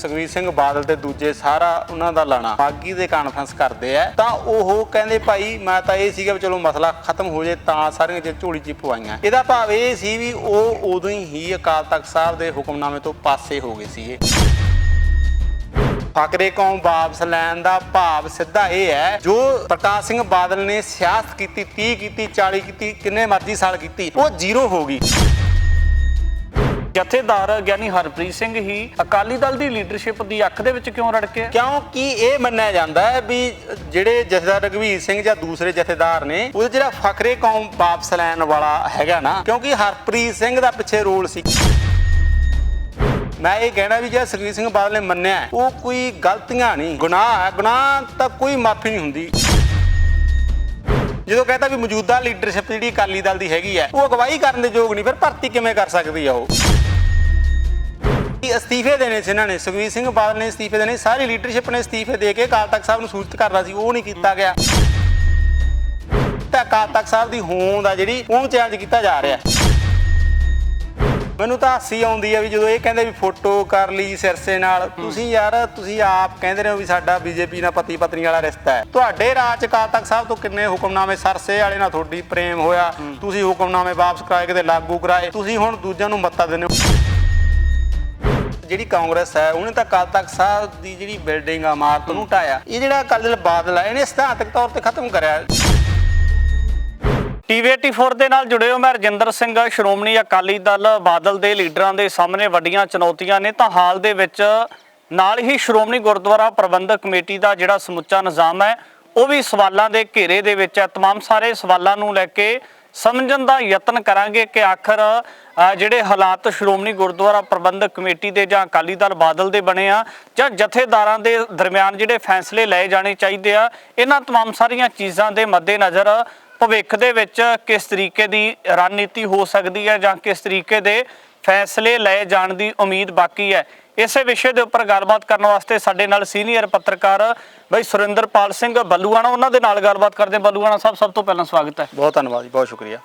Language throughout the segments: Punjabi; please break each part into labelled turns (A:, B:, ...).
A: ਸੁਖਬੀਰ ਸਿੰਘ ਬਾਦਲ ਤੇ ਦੂਜੇ ਸਾਰਾ ਉਹਨਾਂ ਦਾ ਲਾਣਾ। ਬਾਗੀ ਦੇ ਕਾਨਫਰੰਸ ਕਰਦੇ ਆ। ਤਾਂ ਉਹ ਕਹਿੰਦੇ, ਭਾਈ, ਮੈਂ ਤਾਂ ਇਹ ਸੀਗਾ ਵੀ ਚਲੋ ਮਸਲਾ ਖਤਮ ਹੋ ਜੇ ਤਾਂ ਸਾਰੀਆਂ ਜੇ ਝੋਲੀ ਚ ਪਵਾਈਆਂ ਇਹਦਾ ਭਾਵ ਇਹ ਸੀ ਵੀ ਉਹ ਉਦੋਂ ਹੀ ਅਕਾਲ ਤਖਤ ਸਾਹਿਬ ਦੇ ਹੁਕਮਨਾਮੇ ਤੋਂ ਪਾਸੇ ਹੋ ਗਏ ਸੀਗੇ। ਫਕਰੇ ਕੌਮ ਵਾਪਸ ਲੈਣ ਦਾ ਭਾਵ ਸਿੱਧਾ ਇਹ ਹੈ, ਜੋ ਪ੍ਰਕਾਸ਼ ਸਿੰਘ ਬਾਦਲ ਨੇ ਸਿਆਸਤ ਕੀਤੀ 30 ਕੀਤੀ 40 ਕੀਤੀ, ਕਿੰਨੇ ਮਰਜ਼ੀ ਸਾਲ ਕੀਤੀ, ਉਹ ਜ਼ੀਰੋ ਹੋ ਗਈ।
B: ਜਥੇਦਾਰ ਗਿਆਨੀ ਹਰਪ੍ਰੀਤ ਸਿੰਘ ਹੀ ਅਕਾਲੀ ਦਲ ਦੀ ਲੀਡਰਸ਼ਿਪ ਦੀ ਅੱਖ ਦੇ ਵਿੱਚ ਕਿਉਂ ਰੜਕੇ?
A: ਕਿਉਂਕਿ ਇਹ ਮੰਨਿਆ ਜਾਂਦਾ ਹੈ ਵੀ ਜਿਹੜੇ ਜਥੇਦਾਰ ਰਘਵੀਰ ਸਿੰਘ ਜਾਂ ਦੂਸਰੇ ਜਥੇਦਾਰ ਨੇ ਉਹ ਜਿਹੜਾ ਫਕਰੇ ਕੌਮ ਵਾਪਸ ਲੈਣ ਵਾਲਾ ਹੈਗਾ ਨਾ, ਕਿਉਂਕਿ ਹਰਪ੍ਰੀਤ ਸਿੰਘ ਦਾ ਪਿੱਛੇ ਰੋਲ ਸੀ। ਮੈਂ ਇਹ ਕਹਿਣਾ ਵੀ ਜਿਹੜਾ ਸੁਖਬੀਰ ਸਿੰਘ ਬਾਦਲ ਨੇ ਮੰਨਿਆ ਉਹ ਕੋਈ ਗਲਤੀਆਂ ਨਹੀਂ। ਗੁਨਾਹ ਹੈ, ਗੁਨਾਹ ਤਾਂ ਕੋਈ ਮਾਫੀ ਨਹੀਂ ਹੁੰਦੀ। ਜਦੋਂ ਕਹਿੰਦਾ ਵੀ ਮੌਜੂਦਾ ਲੀਡਰਸ਼ਿਪ ਜਿਹੜੀ ਅਕਾਲੀ ਦਲ ਦੀ ਹੈਗੀ ਹੈ, ਉਹ ਅਗਵਾਈ ਕਰਨ ਦੇ ਯੋਗ ਨਹੀਂ, ਫਿਰ ਭਰਤੀ ਕਿਵੇਂ ਕਰ ਸਕਦੀ ਆ ਉਹ? ਕਿ ਅਸਤੀਫੇ ਦੇਣੇ ਸੀ ਇਹਨਾਂ ਨੇ? ਸੁਖਬੀਰ ਸਿੰਘ ਬਾਦਲ ਨੇ ਅਸਤੀਫੇ ਦੇਣੇ ਸਾਰੀ ਲੀਡਰਸ਼ਿਪ ਨੇ ਅਸਤੀਫੇ ਦੇ ਕੇ ਅਕਾਲ ਤਖਤ ਸਾਹਿਬ ਨੂੰ ਸੂਚਿਤ ਕਰਨਾ ਸੀ। ਉਹ ਨਹੀਂ ਕੀਤਾ ਗਿਆ। ਤਾਂ ਅਕਾਲ ਤਖਤ ਸਾਹਿਬ ਦੀ ਹੋਂਦ ਆ ਜਿਹੜੀ, ਉਹਨੂੰ ਚੇਂਜ ਕੀਤਾ ਜਾ ਰਿਹਾ। ਮੈਨੂੰ ਤਾਂ ਹਾਸੀ ਆਉਂਦੀ ਆ ਵੀ ਜਦੋਂ ਇਹ ਕਹਿੰਦੇ ਵੀ ਫੋਟੋ ਕਰ ਲਈ ਸਿਰਸੇ ਨਾਲ, ਤੁਸੀਂ ਯਾਰ, ਤੁਸੀਂ ਆਪ ਕਹਿੰਦੇ ਰਹੇ ਹੋ ਵੀ ਸਾਡਾ ਬੀਜੇਪੀ ਨਾਲ ਪਤੀ ਪਤਨੀ ਵਾਲਾ ਰਿਸ਼ਤਾ ਹੈ। ਤੁਹਾਡੇ ਰਾਜ ਚ ਅਕਾਲ ਤਖਤ ਸਾਹਿਬ ਤੋਂ ਕਿੰਨੇ ਹੁਕਮਨਾਮੇ ਸਰਸੇ ਵਾਲੇ ਨਾਲ ਤੁਹਾਡੀ ਪ੍ਰੇਮ ਹੋਇਆ? ਤੁਸੀਂ ਹੁਕਮਨਾਮੇ ਵਾਪਸ ਕਰਾਏ, ਕਿਤੇ ਲਾਗੂ ਕਰਾਏ। ਤੁਸੀਂ ਹੁਣ ਦੂਜਿਆਂ ਨੂੰ ਮੱਤਾ ਦਿੰਦੇ ਹੋ। ਜਿਹੜੀ ਕਾਂਗਰਸ ਹੈ ਉਹਨੇ ਤਾਂ ਅਕਾਲ ਤਖਤ ਸਾਹਿਬ ਦੀ ਜਿਹੜੀ ਬਿਲਡਿੰਗ ਆ ਇਮਾਰਤ ਨੂੰ ਢਾਇਆ ਇਹ ਜਿਹੜਾ ਅਕਾਲੀ ਦਲ ਬਾਦਲ ਹੈ ਇਹਨੇ ਸਿਧਾਂਤਕ ਤੌਰ ਤੇ ਖਤਮ ਕਰਿਆ
B: ਟੀਵੀ 84 ਦੇ ਨਾਲ ਜੁੜੇ ਹੋ ਮੈਂ ਰਜਿੰਦਰ ਸਿੰਘ ਸ਼੍ਰੋਮਣੀ ਅਕਾਲੀ ਦਲ ਬਾਦਲ ਦੇ ਲੀਡਰਾਂ ਦੇ ਸਾਹਮਣੇ ਵੱਡੀਆਂ ਚੁਣੌਤੀਆਂ ਨੇ ਤਾਂ ਹਾਲ ਦੇ ਵਿੱਚ ਨਾਲ ਹੀ ਸ਼੍ਰੋਮਣੀ ਗੁਰਦੁਆਰਾ ਪ੍ਰਬੰਧਕ ਕਮੇਟੀ ਦਾ ਜਿਹੜਾ ਸਮੁੱਚਾ ਨਿਜ਼ਾਮ ਹੈ ਉਹ ਵੀ ਸਵਾਲਾਂ ਦੇ ਘੇਰੇ ਦੇ ਵਿੱਚ ਹੈ तमाम ਸਾਰੇ ਸਵਾਲਾਂ ਨੂੰ ਲੈ ਕੇ ਸਮਝਣ ਦਾ ਯਤਨ ਕਰਾਂਗੇ ਕਿ ਆਖਰ ਅ, ਜਿਹੜੇ ਹਾਲਾਤ ਸ਼੍ਰੋਮਣੀ ਗੁਰਦੁਆਰਾ ਪ੍ਰਬੰਧਕ ਕਮੇਟੀ ਦੇ ਜਾਂ ਅਕਾਲੀ ਦਲ ਬਾਦਲ ਦੇ ਬਣੇ ਆ ਜਾਂ ਜਥੇਦਾਰਾਂ ਦੇ ਦਰਮਿਆਨ ਜਿਹੜੇ ਫੈਸਲੇ ਲਏ ਜਾਣੇ ਚਾਹੀਦੇ ਆ ਇਹਨਾਂ तमाम ਸਾਰੀਆਂ ਚੀਜ਼ਾਂ ਦੇ ਮੱਦੇਨਜ਼ਰ ਭਵਿੱਖ ਦੇ ਵਿੱਚ ਕਿਸ ਤਰੀਕੇ ਦੀ ਰਣਨੀਤੀ ਹੋ ਸਕਦੀ ਹੈ ਜਾਂ ਕਿਸ ਤਰੀਕੇ ਦੇ ਫੈਸਲੇ ਲਏ ਜਾਣ ਦੀ ਉਮੀਦ ਬਾਕੀ ਹੈ ਇਸੇ ਵਿਸ਼ੇ ਦੇ ਉੱਪਰ ਗੱਲਬਾਤ ਕਰਨ ਵਾਸਤੇ ਸਾਡੇ ਨਾਲ ਸੀਨੀਅਰ ਪੱਤਰਕਾਰ ਬਈ ਸੁਰਿੰਦਰਪਾਲ ਸਿੰਘ ਬੱਲੂਆਣਾ ਉਹਨਾਂ ਦੇ ਨਾਲ ਗੱਲਬਾਤ ਕਰਦੇ ਹਾਂ। ਬੱਲੂਆਣਾ ਸਾਹਿਬ ਸਭ ਤੋਂ ਪਹਿਲਾਂ ਸਵਾਗਤ ਹੈ
A: ਬਹੁਤ ਧੰਨਵਾਦ ਜੀ ਬਹੁਤ ਸ਼ੁਕਰੀਆ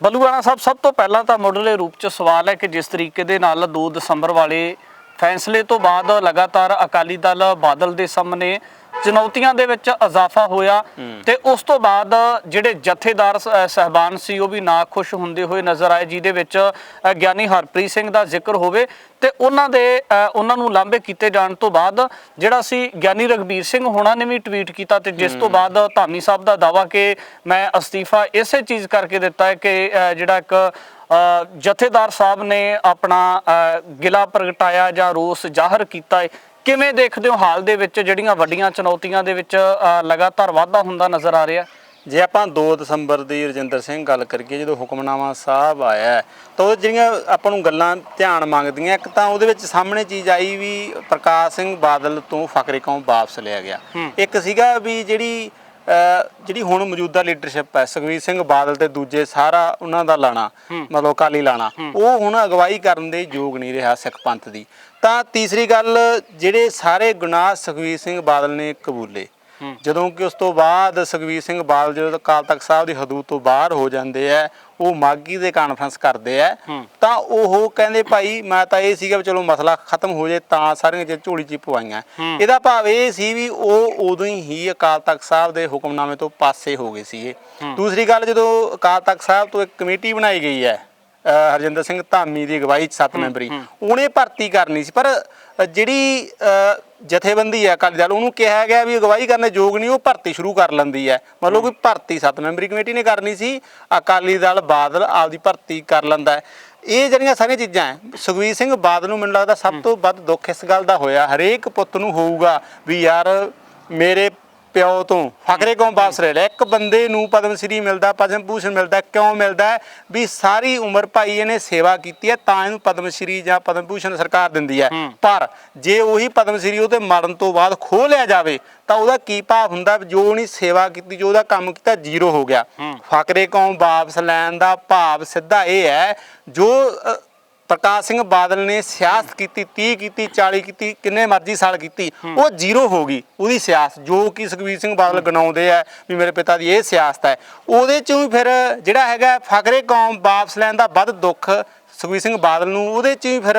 B: ਬੱਲੂਆਣਾ ਸਾਹਿਬ ਸਭ ਤੋਂ ਪਹਿਲਾਂ ਤਾਂ ਮੁੱਢਲੇ ਰੂਪ 'ਚ ਸਵਾਲ ਹੈ ਕਿ ਜਿਸ ਤਰੀਕੇ ਦੇ ਨਾਲ 2 ਦਸੰਬਰ ਵਾਲੇ ਫੈਸਲੇ ਤੋਂ ਬਾਅਦ ਲਗਾਤਾਰ ਅਕਾਲੀ ਦਲ ਬਾਦਲ ਦੇ ਸਾਹਮਣੇ ਚੁਣੌਤੀਆਂ ਦੇ ਵਿੱਚ ਇਜ਼ਾਫਾ ਹੋਇਆ ਤੇ ਉਸ ਤੋਂ ਬਾਅਦ ਜਿਹੜੇ ਜਥੇਦਾਰ ਸਹਿਬਾਨ ਸੀ ਉਹ ਵੀ ਨਾ ਖੁਸ਼ ਹੁੰਦੇ ਹੋਏ ਨਜ਼ਰ ਆਏ ਜਿਹਦੇ ਵਿੱਚ ਗਿਆਨੀ ਹਰਪ੍ਰੀਤ ਸਿੰਘ ਦਾ ਜ਼ਿਕਰ ਹੋਵੇ ਤੇ ਉਹਨਾਂ ਦੇ ਉਹਨਾਂ ਨੂੰ ਲਾਂਭੇ ਕੀਤੇ ਜਾਣ ਤੋਂ ਬਾਅਦ ਜਿਹੜਾ ਸੀ ਗਿਆਨੀ ਰਗਬੀਰ ਸਿੰਘ ਹੋਣਾ ਨੇ ਵੀ ਟਵੀਟ ਕੀਤਾ ਤੇ ਜਿਸ ਤੋਂ ਬਾਅਦ ਧਾਮੀ ਸਾਹਿਬ ਦਾ ਦਾਵਾ ਕਿ ਮੈਂ ਅਸਤੀਫਾ ਇਸੇ ਚੀਜ਼ ਕਰਕੇ ਦਿੱਤਾ ਹੈ ਕਿ ਜਿਹੜਾ ਇੱਕ ਜਥੇਦਾਰ ਸਾਹਿਬ ਨੇ ਆਪਣਾ ਗਿਲਾ ਪ੍ਰਗਟਾਇਆ ਜਾਂ ਰੋਸ ਜ਼ਾਹਰ ਕੀਤਾ ਹੈ ਕਿਵੇਂ ਦੇਖਦੇ ਹੋ ਹਾਲ ਦੇ ਵਿੱਚ ਜਿਹੜੀਆਂ ਵੱਡੀਆਂ ਚੁਣੌਤੀਆਂ ਦੇ ਵਿੱਚ ਲਗਾਤਾਰ ਵਾਧਾ ਹੁੰਦਾ ਨਜ਼ਰ ਆ ਰਿਹਾ?
A: ਜੇ ਆਪਾਂ 2 ਦਸੰਬਰ ਦੀ ਰਜਿੰਦਰ ਸਿੰਘ ਗੱਲ ਕਰੀਏ ਜਦੋਂ ਹੁਕਮਨਾਮਾ ਸਾਹਿਬ ਆਇਆ ਤਾਂ ਉਹ ਜਿਹੜੀਆਂ ਆਪਾਂ ਨੂੰ ਗੱਲਾਂ ਧਿਆਨ ਮੰਗਦੀਆਂ ਇੱਕ ਤਾਂ ਉਹਦੇ ਵਿੱਚ ਸਾਹਮਣੇ ਚੀਜ਼ ਆਈ ਵੀ ਪ੍ਰਕਾਸ਼ ਸਿੰਘ ਬਾਦਲ ਤੋਂ ਫਕਰੇ ਕੌਮ ਵਾਪਸ ਲਿਆ ਗਿਆ। ਇੱਕ ਸੀਗਾ ਵੀ ਜਿਹੜੀ ਜਿਹੜੀ ਹੁਣ ਮੌਜੂਦਾ ਲੀਡਰਸ਼ਿਪ ਹੈ ਸੁਖਬੀਰ ਸਿੰਘ ਬਾਦਲ ਤੇ ਦੂਜੇ ਸਾਰਾ ਉਹਨਾਂ ਦਾ ਲਾਣਾ ਮਤਲਬ ਅਕਾਲੀ ਲਾਣਾ ਉਹ ਹੁਣ ਅਗਵਾਈ ਕਰਨ ਦੇ ਯੋਗ ਨਹੀਂ ਰਿਹਾ ਸਿੱਖ ਪੰਥ ਦੀ। ਤਾਂ ਤੀਸਰੀ ਗੱਲ ਜਿਹੜੇ ਸਾਰੇ ਗੁਨਾਹ ਸੁਖਬੀਰ ਸਿੰਘ ਬਾਦਲ ਨੇ ਕਬੂਲੇ ਜਦੋਂ ਕਿ ਉਸ ਤੋਂ ਬਾਅਦ ਸੁਖਬੀਰ ਸਿੰਘ ਬਾਦਲ ਜਦੋਂ ਅਕਾਲ ਤਖਤ ਸਾਹਿਬ ਦੀ ਹਦੂਦ ਤੋਂ ਬਾਹਰ ਹੋ ਜਾਂਦੇ ਆ ਉਹ ਮਾਗੀ ਦੇ ਕਾਨਫਰੰਸ ਕਰਦੇ ਆ ਤਾਂ ਉਹ ਕਹਿੰਦੇ ਭਾਈ ਮੈਂ ਤਾਂ ਇਹ ਸੀਗਾ ਵੀ ਚਲੋ ਮਸਲਾ ਖਤਮ ਹੋ ਜੇ ਤਾਂ ਸਾਰੀਆਂ ਜੇ ਝੋਲੀ ਚ ਪਵਾਈਆਂ। ਇਹਦਾ ਭਾਵ ਇਹ ਸੀ ਵੀ ਉਹ ਉਦੋਂ ਹੀ ਅਕਾਲ ਤਖਤ ਸਾਹਿਬ ਦੇ ਹੁਕਮਨਾਮੇ ਤੋਂ ਪਾਸੇ ਹੋ ਗਏ ਸੀਗੇ। ਦੂਸਰੀ ਗੱਲ ਜਦੋਂ ਅਕਾਲ ਤਖਤ ਸਾਹਿਬ ਤੋਂ ਇੱਕ ਕਮੇਟੀ ਬਣਾਈ ਗਈ ਹੈ ਹਰਜਿੰਦਰ ਸਿੰਘ ਧਾਮੀ ਦੀ ਅਗਵਾਈ ਚ ਸੱਤ ਮੈਂਬਰੀ ਉਹਨੇ ਭਰਤੀ ਕਰਨੀ ਸੀ। ਪਰ ਜਿਹੜੀ ਜਥੇਬੰਦੀ ਹੈ, ਅਕਾਲੀ ਦਲ। ਉਹਨੂੰ ਕਿਹਾ ਗਿਆ ਵੀ ਅਗਵਾਈ ਕਰਨ ਯੋਗ ਨਹੀਂ, ਉਹ ਭਰਤੀ ਸ਼ੁਰੂ ਕਰ ਲੈਂਦੀ ਹੈ। ਮਤਲਬ ਕਿ ਭਰਤੀ ਸੱਤ ਮੈਂਬਰੀ ਕਮੇਟੀ ਨੇ ਕਰਨੀ ਸੀ, ਅਕਾਲੀ ਦਲ ਬਾਦਲ ਆਪਦੀ ਭਰਤੀ ਕਰ ਲੈਂਦਾ ਹੈ। ਇਹ ਜਿਹੜੀਆਂ ਸਾਰੀਆਂ ਚੀਜ਼ਾਂ ਹੈ ਸੁਖਵੀਰ ਸਿੰਘ ਬਾਦਲ ਨੂੰ ਮੈਨੂੰ ਲੱਗਦਾ ਸਭ ਤੋਂ ਵੱਧ ਦੁੱਖ ਇਸ ਗੱਲ ਦਾ ਹੋਇਆ। ਹਰੇਕ ਪੁੱਤ ਨੂੰ ਹੋਊਗਾ ਵੀ ਯਾਰ, ਮੇਰੇ ਪਿਓ ਤੋਂ। ਫਕਰੇ ਕਿਉਂ ਵਾਪਸ ਲੈ। ਲਿਆ ਇੱਕ ਬੰਦੇ ਨੂੰ ਪਦਮ ਸ੍ਰੀ ਮਿਲਦਾ ਪਦਮ ਭੂਸ਼ਣ ਮਿਲਦਾ ਕਿਉਂ ਮਿਲਦਾ? ਵੀ ਸਾਰੀ ਉਮਰ ਭਾਈ ਇਹਨੇ ਸੇਵਾ ਕੀਤੀ ਹੈ ਤਾਂ ਇਹਨੂੰ ਪਦਮ ਸ੍ਰੀ ਜਾਂ ਪਦਮ ਭੂਸ਼ਣ ਸਰਕਾਰ ਦਿੰਦੀ ਹੈ। ਪਰ ਜੇ ਉਹੀ ਪਦਮ ਸ੍ਰੀ ਉਹਦੇ ਮਰਨ ਤੋਂ ਬਾਅਦ ਖੋਹ ਲਿਆ ਜਾਵੇ ਤਾਂ ਉਹਦਾ ਕੀ ਭਾਵ ਹੁੰਦਾ? ਜੋ ਉਹਨੇ ਸੇਵਾ ਕੀਤੀ ਜੋ ਉਹਦਾ ਕੰਮ ਕੀਤਾ ਜ਼ੀਰੋ ਹੋ ਗਿਆ। ਫਕਰੇ ਕੌਮ ਵਾਪਸ ਲੈਣ ਦਾ ਭਾਵ ਸਿੱਧਾ ਇਹ ਹੈ ਜੋ ਪ੍ਰਕਾਸ਼ ਸਿੰਘ ਬਾਦਲ ਨੇ ਸਿਆਸਤ ਕੀਤੀ 30 ਕੀਤੀ 40 ਕੀਤੀ ਕਿੰਨੇ ਮਰਜ਼ੀ ਸਾਲ ਕੀਤੀ ਉਹ ਜ਼ੀਰੋ ਹੋ ਗਈ ਉਹਦੀ ਸਿਆਸਤ ਜੋ ਕਿ ਸੁਖਬੀਰ ਸਿੰਘ ਬਾਦਲ ਗਣਾਉਂਦੇ ਆ ਵੀ ਮੇਰੇ ਪਿਤਾ ਦੀ ਇਹ ਸਿਆਸਤ ਹੈ। ਉਹਦੇ ਚੋਂ ਹੀ ਫਿਰ ਜਿਹੜਾ ਹੈਗਾ ਫਕਰੇ ਕੌਮ ਵਾਪਸ ਲੈਣ ਦਾ ਵੱਧ ਦੁੱਖ ਸੁਖਬੀਰ ਸਿੰਘ ਬਾਦਲ ਨੂੰ ਉਹਦੇ ਚ ਹੀ ਫਿਰ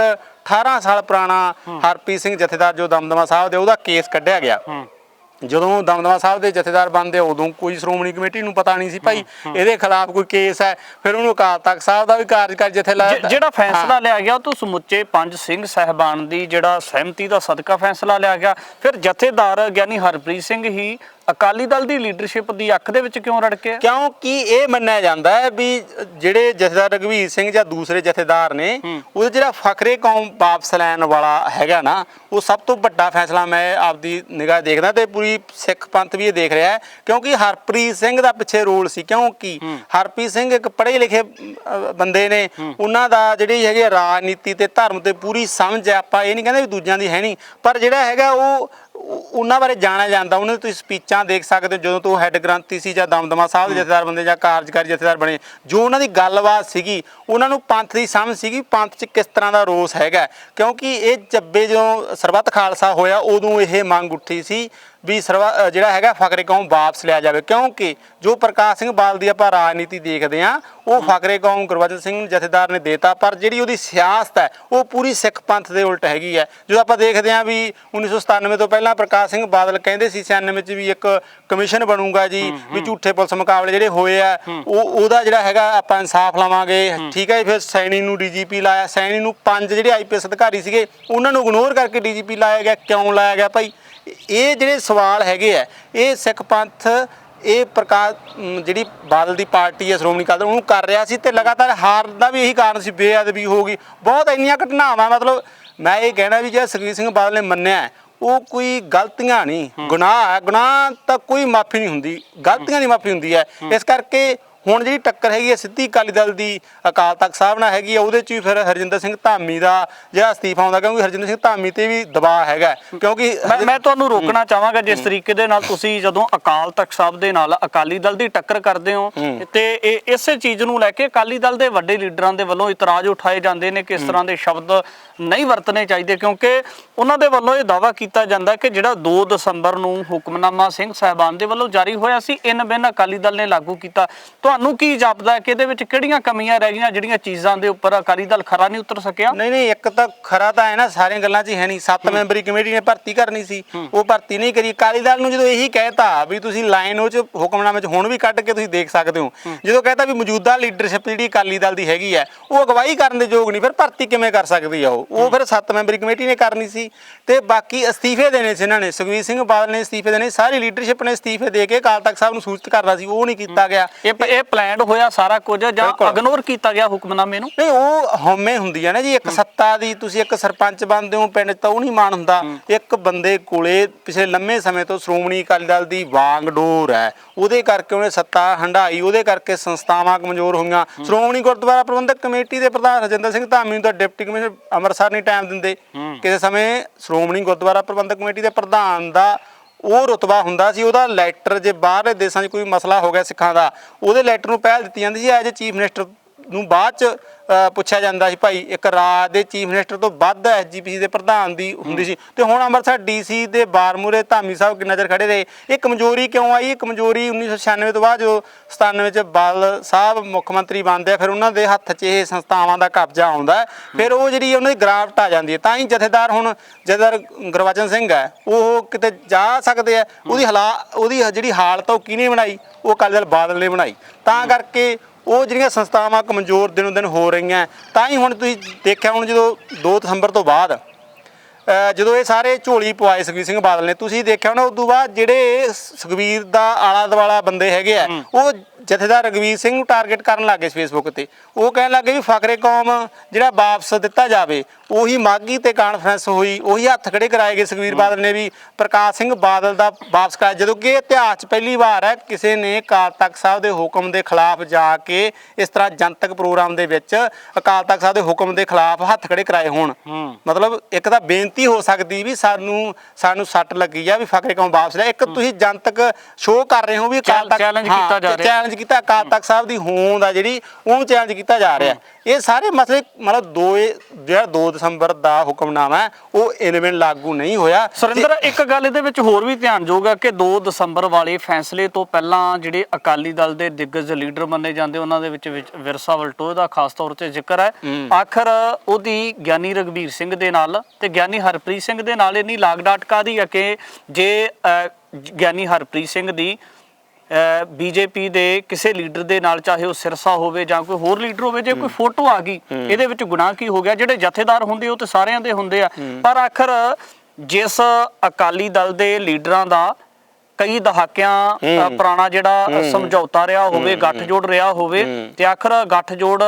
A: 18 ਸਾਲ ਪੁਰਾਣਾ ਹਰਪ੍ਰੀਤ ਸਿੰਘ ਜਥੇਦਾਰ ਜੋ ਦਮਦਮਾ ਸਾਹਿਬ ਦੇ ਉਹਦਾ ਕੇਸ ਕੱਢਿਆ ਗਿਆ। ਜਦੋਂ ਦਮਦਮਾ ਸਾਹਿਬ ਦੇ ਜਥੇਦਾਰ ਬਣਦੇ ਉਦੋਂ ਕੋਈ ਸ਼੍ਰੋਮਣੀ ਕਮੇਟੀ ਨੂੰ ਪਤਾ ਨਹੀਂ ਸੀ ਭਾਈ ਇਹਦੇ ਖਿਲਾਫ ਕੋਈ ਕੇਸ ਹੈ ਫਿਰ ਉਹਨੂੰ ਅਕਾਲ ਤਖਤ ਸਾਹਿਬ ਦਾ ਵੀ ਕਾਰਜਕਾਰੀ ਜਥੇ ਲਾਇਆ
B: ਜਿਹੜਾ ਫੈਸਲਾ ਲਿਆ ਗਿਆ ਉਹ ਤੋਂ ਸਮੁੱਚੇ ਪੰਜ ਸਿੰਘ ਸਹਿਬਾਨ ਦੀ ਜਿਹੜਾ ਸਹਿਮਤੀ ਦਾ ਸਦਕਾ ਫੈਸਲਾ ਲਿਆ ਗਿਆ। ਫਿਰ ਜਥੇਦਾਰ ਗਿਆਨੀ ਹਰਪ੍ਰੀਤ ਸਿੰਘ ਹੀ ਅਕਾਲੀ ਦਲ ਦੀ ਲੀਡਰਸ਼ਿਪ ਦੀ ਅੱਖ ਦੇ ਵਿੱਚ ਕਿਉਂ ਰੜਕੇ
A: ਕਿਉਂਕਿ ਇਹ ਮੰਨਿਆ ਜਾਂਦਾ ਹੈ ਵੀ ਜਿਹੜੇ ਜਥੇਦਾਰ ਰਘਵੀਰ ਸਿੰਘ ਜਾਂ ਦੂਸਰੇ ਜਥੇਦਾਰ ਨੇ ਉਹ ਜਿਹੜਾ ਫਖਰੇ ਕੌਮ ਵਾਪਸ ਲੈਣ ਵਾਲਾ ਹੈਗਾ ਨਾ ਉਹ ਸਭ ਤੋਂ ਵੱਡਾ ਫੈਸਲਾ ਮੈਂ ਆਪਦੀ ਨਿਗਾਹ ਦੇਖਦਾ ਤੇ ਪੂਰੀ ਸਿੱਖ ਪੰਥ ਵੀ ਇਹ ਦੇਖ ਰਿਹਾ ਹੈ ਕਿਉਂਕਿ ਹਰਪ੍ਰੀਤ ਸਿੰਘ ਦਾ ਪਿੱਛੇ ਰੋਲ ਸੀ। ਕਿਉਂਕਿ ਹਰਪ੍ਰੀਤ ਸਿੰਘ ਇੱਕ ਪੜ੍ਹੇ ਲਿਖੇ ਬੰਦੇ ਨੇ। ਉਹਨਾਂ ਦਾ ਜਿਹੜੀ ਹੈਗੀ ਰਾਜਨੀਤੀ ਤੇ ਧਰਮ ਤੇ ਪੂਰੀ ਸਮਝ ਹੈ ਆਪਾਂ ਇਹ ਨਹੀਂ ਕਹਿੰਦੇ ਵੀ ਦੂਜਿਆਂ ਦੀ ਹੈ ਨਹੀਂ ਪਰ ਜਿਹੜਾ ਹੈਗਾ ਉਹ- ਉਹਨਾਂ ਬਾਰੇ ਜਾਣਿਆ ਜਾਂਦਾ ਉਹਨਾਂ ਦੀ ਤੁਸੀਂ ਸਪੀਚਾਂ ਦੇਖ ਸਕਦੇ ਹੋ ਜਦੋਂ ਤੋਂ ਹੈੱਡ ਗ੍ਰੰਥੀ ਸੀ ਜਾਂ ਦਮਦਮਾ ਸਾਹਿਬ ਦੇ ਜਥੇਦਾਰ ਬੰਦੇ ਜਾਂ ਕਾਰਜਕਾਰੀ ਜਥੇਦਾਰ ਬਣੇ ਜੋ ਉਹਨਾਂ ਦੀ ਗੱਲਬਾਤ ਸੀਗੀ ਉਹਨਾਂ ਨੂੰ ਪੰਥ ਦੀ ਸਮਝ ਸੀਗੀ ਪੰਥ 'ਚ ਕਿਸ ਤਰ੍ਹਾਂ ਦਾ ਰੋਸ ਹੈਗਾ। ਕਿਉਂਕਿ ਇਹ ਜੱਬੇ ਜਦੋਂ ਸਰਬੱਤ ਖਾਲਸਾ ਹੋਇਆ ਉਦੋਂ ਇਹ ਮੰਗ ਉੱਠੀ ਸੀ ਵੀ ਸਰਵਾ ਜਿਹੜਾ ਹੈਗਾ ਫਕਰੇ ਕੌਮ ਵਾਪਸ ਲਿਆ ਜਾਵੇ। ਕਿਉਂਕਿ ਜੋ ਪ੍ਰਕਾਸ਼ ਸਿੰਘ ਬਾਲ ਦੀ ਆਪਾਂ ਰਾਜਨੀਤੀ ਦੇਖਦੇ ਆ ਉਹ ਫਕਰੇ ਕੌਮ ਗੁਰਬਚਨ ਸਿੰਘ ਜਥੇਦਾਰ ਨੇ ਦੇਤਾ ਪਰ ਜਿਹੜੀ ਉਹਦੀ ਸਿਆਸਤ ਹੈ ਉਹ ਪੂਰੀ ਸਿੱਖ ਪੰਥ ਦੇ ਉਲਟ ਹੈਗੀ ਹੈ। ਜਦੋਂ ਆਪਾਂ ਦੇਖਦੇ ਆ ਵੀ 1997 ਤੋਂ ਪਹਿਲਾਂ ਪ੍ਰਕਾਸ਼ ਸਿੰਘ ਬਾਦਲ ਕਹਿੰਦੇ ਸੀ 96 ਵਿੱਚ ਵੀ ਇੱਕ ਕਮਿਸ਼ਨ ਬਣੂਗਾ ਜੀ ਵੀ ਝੂਠੇ ਪੁਲਿਸ ਮੁਕਾਬਲੇ ਜਿਹੜੇ ਹੋਏ ਆ ਉਹ ਉਹਦਾ ਜਿਹੜਾ ਹੈਗਾ ਆਪਾਂ ਇਨਸਾਫ ਲਵਾਂਗੇ। ਠੀਕ ਹੈ ਜੀ, ਫਿਰ ਸੈਣੀ ਨੂੰ ਡੀਜੀਪੀ ਲਾਇਆ। ਸੈਣੀ ਨੂੰ ਪੰਜ ਜਿਹੜੇ ਆਈਪੀਐਸ ਅਧਿਕਾਰੀ ਸੀਗੇ ਉਹਨਾਂ ਨੂੰ ਇਗਨੋਰ ਕਰਕੇ ਡੀਜੀਪੀ ਲਾਇਆ ਗਿਆ। ਕਿਉਂ ਲਾਇਆ ਗਿਆ ਭਾਈ? ਇਹ ਜਿਹੜੇ ਸਵਾਲ ਹੈਗੇ ਆ ਇਹ ਸਿੱਖ ਪੰਥ ਇਹ ਪ੍ਰਕਾਰ ਅਮ, ਜਿਹੜੀ ਬਾਦਲ ਦੀ ਪਾਰਟੀ ਹੈ ਸ਼੍ਰੋਮਣੀ ਅਕਾਲੀ ਉਹਨੂੰ ਕਰ ਰਿਹਾ ਸੀ ਤੇ ਲਗਾਤਾਰ ਹਾਰ ਦਾ ਵੀ ਇਹੀ ਕਾਰਨ ਸੀ ਬੇਅਦਬੀ ਹੋ ਗਈ। ਬਹੁਤ ਇੰਨੀਆਂ ਘਟਨਾਵਾਂ ਮਤਲਬ ਮੈਂ ਇਹ ਕਹਿਣਾ ਵੀ ਜਿਹੜਾ ਸੁਖਬੀਰ ਸਿੰਘ ਬਾਦਲ ਨੇ ਮੰਨਿਆ ਉਹ ਕੋਈ ਗਲਤੀਆਂ ਨਹੀਂ ਗੁਨਾਹ ਹੈ। ਗੁਨਾਹ ਤਾਂ ਕੋਈ ਮਾਫੀ ਨਹੀਂ ਹੁੰਦੀ ਗਲਤੀਆਂ ਦੀ ਮਾਫੀ ਹੁੰਦੀ ਹੈ। ਇਸ ਕਰਕੇ ਹੁਣ ਜਿਹੜੀ ਟੱਕਰ ਹੈਗੀ ਹੈ ਸਿੱਧੀ ਅਕਾਲੀ ਦਲ ਦੀ ਅਕਾਲ ਤਖਤ ਸਾਹਿਬ ਨਾਲ ਹੈਗੀ ਆ ਉਹਦੇ ਚ ਵੀ ਫਿਰ ਹਰਜਿੰਦਰ ਸਿੰਘ ਧਾਮੀ ਦਾ ਜਿਹੜਾ ਅਸਤੀਫਾ ਆਉਂਦਾ ਕਿਉਂਕਿ ਹਰਜਿੰਦਰ ਸਿੰਘ ਧਾਮੀ ਤੇ ਵੀ ਦਬਾਅ ਹੈਗਾ ਕਿਉਂਕਿ
B: ਮੈਂ ਤੁਹਾਨੂੰ ਰੋਕਣਾ ਚਾਹਾਂਗਾ ਜਿਸ ਤਰੀਕੇ ਦੇ ਨਾਲ ਤੁਸੀਂ ਜਦੋਂ ਅਕਾਲ ਤਖਤ ਸਾਹਿਬ ਦੇ ਨਾਲ ਅਕਾਲੀ ਦਲ ਦੀ ਟੱਕਰ ਕਰਦੇ ਹੋ ਤੇ ਇਹ ਇਸੇ ਚੀਜ਼ ਨੂੰ ਲੈ ਕੇ ਅਕਾਲੀ ਦਲ ਦੇ ਵੱਡੇ ਲੀਡਰਾਂ ਦੇ ਵੱਲੋਂ ਇਤਰਾਜ਼ ਉਠਾਏ ਜਾਂਦੇ ਨੇ ਕਿ ਇਸ ਤਰ੍ਹਾਂ ਦੇ ਸ਼ਬਦ ਨਹੀਂ ਵਰਤਣੇ ਚਾਹੀਦੇ ਕਿਉਂਕਿ ਉਹਨਾਂ ਦੇ ਵੱਲੋਂ ਇਹ ਦਾਅਵਾ ਕੀਤਾ ਜਾਂਦਾ ਕਿ ਜਿਹੜਾ 2 ਦਸੰਬਰ ਨੂੰ ਹੁਕਮਨਾਮਾ ਸਿੰਘ ਸਾਹਿਬਾਨ ਦੇ ਵੱਲੋਂ ਜਾਰੀ ਹੋਇਆ ਸੀ ਇਨ ਬਿਨ ਅਕਾਲੀ ਦਲ ਨੇ ਲਾਗੂ ਕੀਤਾ। ਤੁਹਾਨੂੰ ਕੀ ਜਾਪਦਾ ਕਿ ਇਹਦੇ ਵਿੱਚ ਕਿਹੜੀਆਂ ਕਮੀਆਂ ਰਹਿ ਗਈਆਂ ਜਿਹੜੀਆਂ ਚੀਜ਼ਾਂ ਦੇ ਉੱਪਰ ਅਕਾਲੀ ਦਲ ਖਰਾ ਨਹੀਂ ਉਤਰ ਸਕਿਆ?
A: ਨਹੀਂ ਨਹੀਂ ਇੱਕ ਤਾਂ ਖਰਾ ਤਾਂ ਹੈ ਨਾ ਸਾਰੀਆਂ ਗੱਲਾਂ 'ਚ ਹੀ ਹੈ ਨਹੀਂ। ਸੱਤ ਮੈਂਬਰੀ ਕਮੇਟੀ ਨੇ ਭਰਤੀ ਕਰਨੀ ਸੀ। ਉਹ ਭਰਤੀ ਨਹੀਂ ਕਰੀ। ਅਕਾਲੀ ਦਲ ਨੂੰ ਜਦੋਂ ਇਹੀ ਕਹਿਤਾ ਵੀ ਤੁਸੀਂ ਲਾਈਨ ਉਹ 'ਚ ਹੁਕਮਨਾਮੇ 'ਚ ਹੁਣ ਵੀ ਕੱਢ ਕੇ ਤੁਸੀਂ ਦੇਖ ਸਕਦੇ ਹੋ। ਜਦੋਂ ਕਹਿਤਾ ਵੀ ਮੌਜੂਦਾ ਲੀਡਰਸ਼ਿਪ ਜਿਹੜੀ ਅਕਾਲੀ ਦਲ ਦੀ ਹੈਗੀ ਹੈ ਉਹ ਅਗਵਾਈ ਕਰਨ ਦੇ ਯੋਗ ਨਹੀਂ ਫਿਰ ਭਰਤੀ ਕਿਵੇਂ ਕਰ ਸਕਦੀ ਆ ਉਹ? ਉਹ ਫਿਰ ਸੱਤ ਮੈਂਬਰੀ ਕਮੇਟੀ ਨੇ ਕਰਨੀ ਸੀ ਤੇ ਬਾਕੀ ਅਸਤੀਫੇ ਦੇਣੇ ਸੀ ਇਹਨਾਂ ਨੇ। ਸੁਖਵੀਰ ਸਿੰਘ ਬਾਦਲ ਨੇ ਅਸਤੀਫੇ ਦੇਣੇ ਸਾਰੀ ਲੀਡਰਸ਼ਿਪ ਨੇ ਅਸਤੀਫੇ ਦੇ ਕੇ ਅਕਾਲ ਤਖਤ ਸਾਹਿਬ ਨੂੰ ਸੂਚਿਤ ਕਰਨਾ ਸੀ ਉਹ ਨਹੀਂ ਕੀਤਾ ਗਿਆ।
B: ਇਹ ਇਹ ਪਲਾਨਡ ਹੋਇਆ ਸਾਰਾ ਕੁਝ ਜਾਂ। ਇਗਨੋਰ ਕੀਤਾ ਗਿਆ ਹੁਕਮਨਾਮੇ ਨੂੰ?
A: ਨਹੀਂ ਉਹ ਹਉਮੈ ਹੁੰਦੀ ਆ ਨਾ ਜੀ ਇੱਕ ਸੱਤਾ ਦੀ ਤੁਸੀਂ ਇੱਕ ਸਰਪੰਚ ਬਣਦੇ ਹੋ ਪਿੰਡ ਤਾਂ ਉਹ ਨਹੀਂ ਮਾਣ ਹੁੰਦਾ। ਇੱਕ ਬੰਦੇ ਕੋਲੇ ਪਿਛਲੇ ਲੰਮੇ ਸਮੇਂ ਤੋਂ ਸ਼੍ਰੋਮਣੀ ਅਕਾਲੀ ਦਲ ਦੀ ਵਾਂਗ ਡੋਰ ਹੈ। ਉਹਦੇ ਕਰਕੇ ਉਹਨੇ ਸੱਤਾ ਹੰਡਾਈ ਉਹਦੇ ਕਰਕੇ ਸੰਸਥਾਵਾਂ ਕਮਜ਼ੋਰ ਹੋਈਆਂ। ਸ਼੍ਰੋਮਣੀ ਗੁਰਦੁਆਰਾ ਪ੍ਰਬੰਧਕ ਕਮੇਟੀ ਦੇ ਪ੍ਰਧਾਨ ਰਜਿੰਦਰ ਸਿੰਘ ਧਾਮੀ ਨੂੰ ਤਾਂ ਡਿਪਟੀ ਕਮਿਸ਼ਨਰ ਅੰਮ੍ਰਿਤਸਰ ਨਹੀਂ ਟਾਈਮ ਦਿੰਦੇ। ਕਿਸੇ ਸਮੇਂ ਸ਼੍ਰੋਮਣੀ ਗੁਰਦੁਆਰਾ ਪ੍ਰਬੰਧਕ ਕਮੇਟੀ ਦੇ ਪ੍ਰਧਾਨ ਦਾ ਉਹ ਰੁਤਬਾ ਹੁੰਦਾ ਸੀ, ਉਹਦਾ ਲੈਟਰ ਜੇ ਬਾਹਰਲੇ ਦੇਸ਼ਾਂ 'ਚ ਕੋਈ ਮਸਲਾ ਹੋ ਗਿਆ ਸਿੱਖਾਂ ਦਾ, ਉਹਦੇ ਲੈਟਰ ਨੂੰ ਪਹਿਲ ਦਿੱਤੀ ਜਾਂਦੀ ਸੀ ਐਜ ਚੀਫ ਮਿਨਿਸਟਰ ਨੂੰ ਬਾਅਦ ਚ ਪੁੱਛਿਆ ਜਾਂਦਾ ਸੀ ਭਾਈ, ਇੱਕ ਰਾਜ ਦੇ ਚੀਫ ਮਿਨਿਸਟਰ ਤੋਂ ਵੱਧ ਐਸਜੀਪੀਸੀ ਦੇ ਪ੍ਰਧਾਨ ਦੀ ਹੁੰਦੀ ਸੀ। ਤੇ ਹੁਣ ਅੰਮ੍ਰਿਤਸਰ ਡੀਸੀ ਦੇ ਬਾਰਮੂਰੇ ਧਾਮੀ ਸਾਹਿਬ ਕਿੰਨਾ ਚਿਰ ਖੜੇ ਰਹੇ? ਇਹ ਕਮਜ਼ੋਰੀ ਕਿਉਂ ਆਈ? ਇਹ ਕਮਜ਼ੋਰੀ 1996 ਤੋਂ ਬਾਅਦ ਜੋ 97 ਚ ਬਾਦਲ ਸਾਹਿਬ ਮੁੱਖ ਮੰਤਰੀ ਬਣਦੇ ਆ, ਫਿਰ ਉਹਨਾਂ ਦੇ ਹੱਥ 'ਚ ਇਹ ਸੰਸਥਾਵਾਂ ਦਾ ਕਬਜ਼ਾ ਆਉਂਦਾ ਫਿਰ ਉਹ ਜਿਹੜੀ ਉਹਨਾਂ ਦੀ ਗ੍ਰਾਫਟ ਆ ਜਾਂਦੀ ਹੈ। ਤਾਂ ਹੀ ਜਥੇਦਾਰ ਹੁਣ ਜਥੇਦਾਰ ਗੁਰਬਚਨ ਸਿੰਘ ਹੈ, ਉਹ ਕਿਤੇ ਜਾ ਸਕਦੇ ਆ। ਉਹਦੀ ਹਲਾ, ਉਹਦੀ ਜਿਹੜੀ ਹਾਲਤ ਆ, ਉਹ ਕਿਹਨੇ ਬਣਾਈ? ਉਹ ਅਕਾਲੀ ਦਲ ਬਾਦਲ ਨੇ ਬਣਾਈ। ਤਾਂ ਕਰਕੇ ਉਹ ਜਿਹੜੀਆਂ ਸੰਸਥਾਵਾਂ ਕਮਜ਼ੋਰ ਦਿਨੋਂ ਦਿਨ ਹੋ ਰਹੀਆਂ ਤਾਂ ਹੀ ਹੁਣ ਤੁਸੀਂ ਦੇਖਿਆ ਹੁਣ ਜਦੋਂ 2 ਦਸੰਬਰ ਤੋਂ ਬਾਅਦ ਜਦੋਂ ਇਹ ਸਾਰੇ ਝੋਲੀ ਪਵਾਏ ਸੁਖਬੀਰ ਸਿੰਘ ਬਾਦਲ ਨੇ ਤੁਸੀਂ ਦੇਖਿਆ ਹੋਣਾ ਉਸ ਤੋਂ ਬਾਅਦ ਜਿਹੜੇ ਸੁਖਬੀਰ ਦਾ ਆਲਾ ਦਵਾਲਾ ਬੰਦੇ ਹੈਗੇ ਆ ਉਹ ਜਥੇਦਾਰ ਰਗਵੀਰ ਸਿੰਘ ਨੂੰ ਟਾਰਗੇਟ ਕਰਨ ਲੱਗੇ ਫੇਸਬੁੱਕ ਤੇ। ਉਹ ਕਹਿਣ ਲੱਗੇ ਵੀ ਫਕਰੇ ਕੌਮ ਜਿਹੜਾ ਵਾਪਸ ਦਿੱਤਾ ਜਾਵੇ ਉਹੀ ਮਾਗੀ ਤੇ ਕਾਨਫਰੰਸ ਹੋਈ ਉਹੀ ਹੱਥ ਖੜੇ ਕਰਾਏ ਗਏ ਸੁਖਬੀਰ ਬਾਦਲ ਨੇ ਵੀ ਪ੍ਰਕਾਸ਼ ਸਿੰਘ ਬਾਦਲ ਦਾ ਵਾਪਸ ਕਰਾਇਆ। ਜਦੋਂ ਕਿ ਇਤਿਹਾਸ 'ਚ ਪਹਿਲੀ ਵਾਰ ਹੈ ਕਿਸੇ ਨੇ ਅਕਾਲ ਤਖਤ ਸਾਹਿਬ ਦੇ ਹੁਕਮ ਦੇ ਖਿਲਾਫ ਜਾ ਕੇ ਇਸ ਤਰ੍ਹਾਂ ਜਨਤਕ ਪ੍ਰੋਗਰਾਮ ਦੇ ਵਿੱਚ ਅਕਾਲ ਤਖਤ ਸਾਹਿਬ ਦੇ ਹੁਕਮ ਦੇ ਖਿਲਾਫ ਹੱਥ ਖੜੇ ਕਰਾਏ ਹੋਣ। ਮਤਲਬ ਇੱਕ ਤਾਂ ਬੇਨਤੀ ਹੋ ਸਕਦੀ ਵੀ ਸਾਨੂੰ ਸਾਨੂੰ ਸੱਟ ਲੱਗੀ ਆ ਵੀ ਫਕਰੇ ਕੌਮ ਵਾਪਸ ਲੈ ਇੱਕ ਤੁਸੀਂ ਜਨਤਕ ਸ਼ੋਅ ਕਰ ਰਹੇ ਹੋ ਵੀ ਅਕਾਲ ਤਖਤ
B: challenge ਕੀਤਾ ਜਾ ਰਿਹਾ।
A: ਚੈਲੰਜ ਕੀਤਾ ਅਕਾਲ ਤਖਤ ਸਾਹਿਬ ਦੀ ਹੋਂਦ ਆ ਜਿਹੜੀ ਉਹਨੂੰ ਚੈਲੰਜ ਕੀਤਾ ਜਾ ਰਿਹਾ। ਇਹ ਸਾਰੇ ਮਸਲੇ ਮਤਲਬ ਦੋ ਜਿਹੜਾ 2 ਦਸੰਬਰ ਦਾ ਹੁਕਮਨਾਮਾ ਹੈ, ਉਹ ਇਨਵੈਂਟ ਲਾਗੂ ਨਹੀਂ ਹੋਇਆ।
B: ਸੁਰਿੰਦਰ ਇੱਕ ਗੱਲ ਇਹਦੇ ਵਿੱਚ ਹੋਰ ਵੀ ਧਿਆਨਯੋਗ ਹੈ ਕਿ 2 ਦਸੰਬਰ ਵਾਲੇ ਫੈਸਲੇ ਤੋਂ ਪਹਿਲਾਂ ਜਿਹੜੇ ਅਕਾਲੀ ਦਲ ਦੇ ਦਿੱਗਜ ਲੀਡਰ ਮੰਨੇ ਜਾਂਦੇ ਉਹਨਾਂ ਦੇ ਵਿੱਚ ਵਿੱਚ ਵਿਰਸਾ ਵਲਟੋਏ ਦਾ ਖਾਸ ਤੌਰ ਤੇ ਜ਼ਿਕਰ ਹੈ। ਆਖਰ ਉਹਦੀ ਗਿਆਨੀ ਰਗਵੀਰ ਸਿੰਘ ਦੇ ਨਾਲ ਤੇ ਗਿਆਨੀ ਹਰਪ੍ਰੀਤ ਸਿੰਘ ਦੇ ਨਾਲ ਇੰਨੀ ਲਾਗ ਡਾਟ ਕਾਹਦੀ ਹੈ ਕਿ ਜੇ ਗਿਆਨੀ ਹਰਪ੍ਰੀਤ ਸਿੰਘ ਦੀ ਬੀਜੇਪੀ ਦੇ ਕਿਸੇ ਲੀਡਰ ਦੇ ਨਾਲ ਚਾਹੇ ਉਹ ਸਿਰਸਾ ਹੋਵੇ ਜਾਂ ਕੋਈ ਹੋਰ ਲੀਡਰ ਹੋਵੇ ਜੇ ਕੋਈ ਫੋਟੋ ਆ ਗਈ ਇਹਦੇ ਵਿੱਚ ਗੁਨਾਹ ਕੀ ਹੋ ਗਿਆ? ਜਿਹੜੇ ਜਥੇਦਾਰ ਹੁੰਦੇ ਉਹ ਤੇ ਸਾਰਿਆਂ ਦੇ ਹੁੰਦੇ ਆ। ਪਰ ਆਖਰ ਜਿਸ ਅਕਾਲੀ ਦਲ ਦੇ ਲੀਡਰਾਂ ਦਾ ਕਈ ਦਹਾਕਿਆਂ ਪੁਰਾਣਾ ਜਿਹੜਾ ਸਮਝੌਤਾ ਰਿਹਾ ਹੋਵੇ ਗੱਠਜੋੜ ਰਿਹਾ ਹੋਵੇ ਤੇ ਆਖਰ ਗੱਠਜੋੜ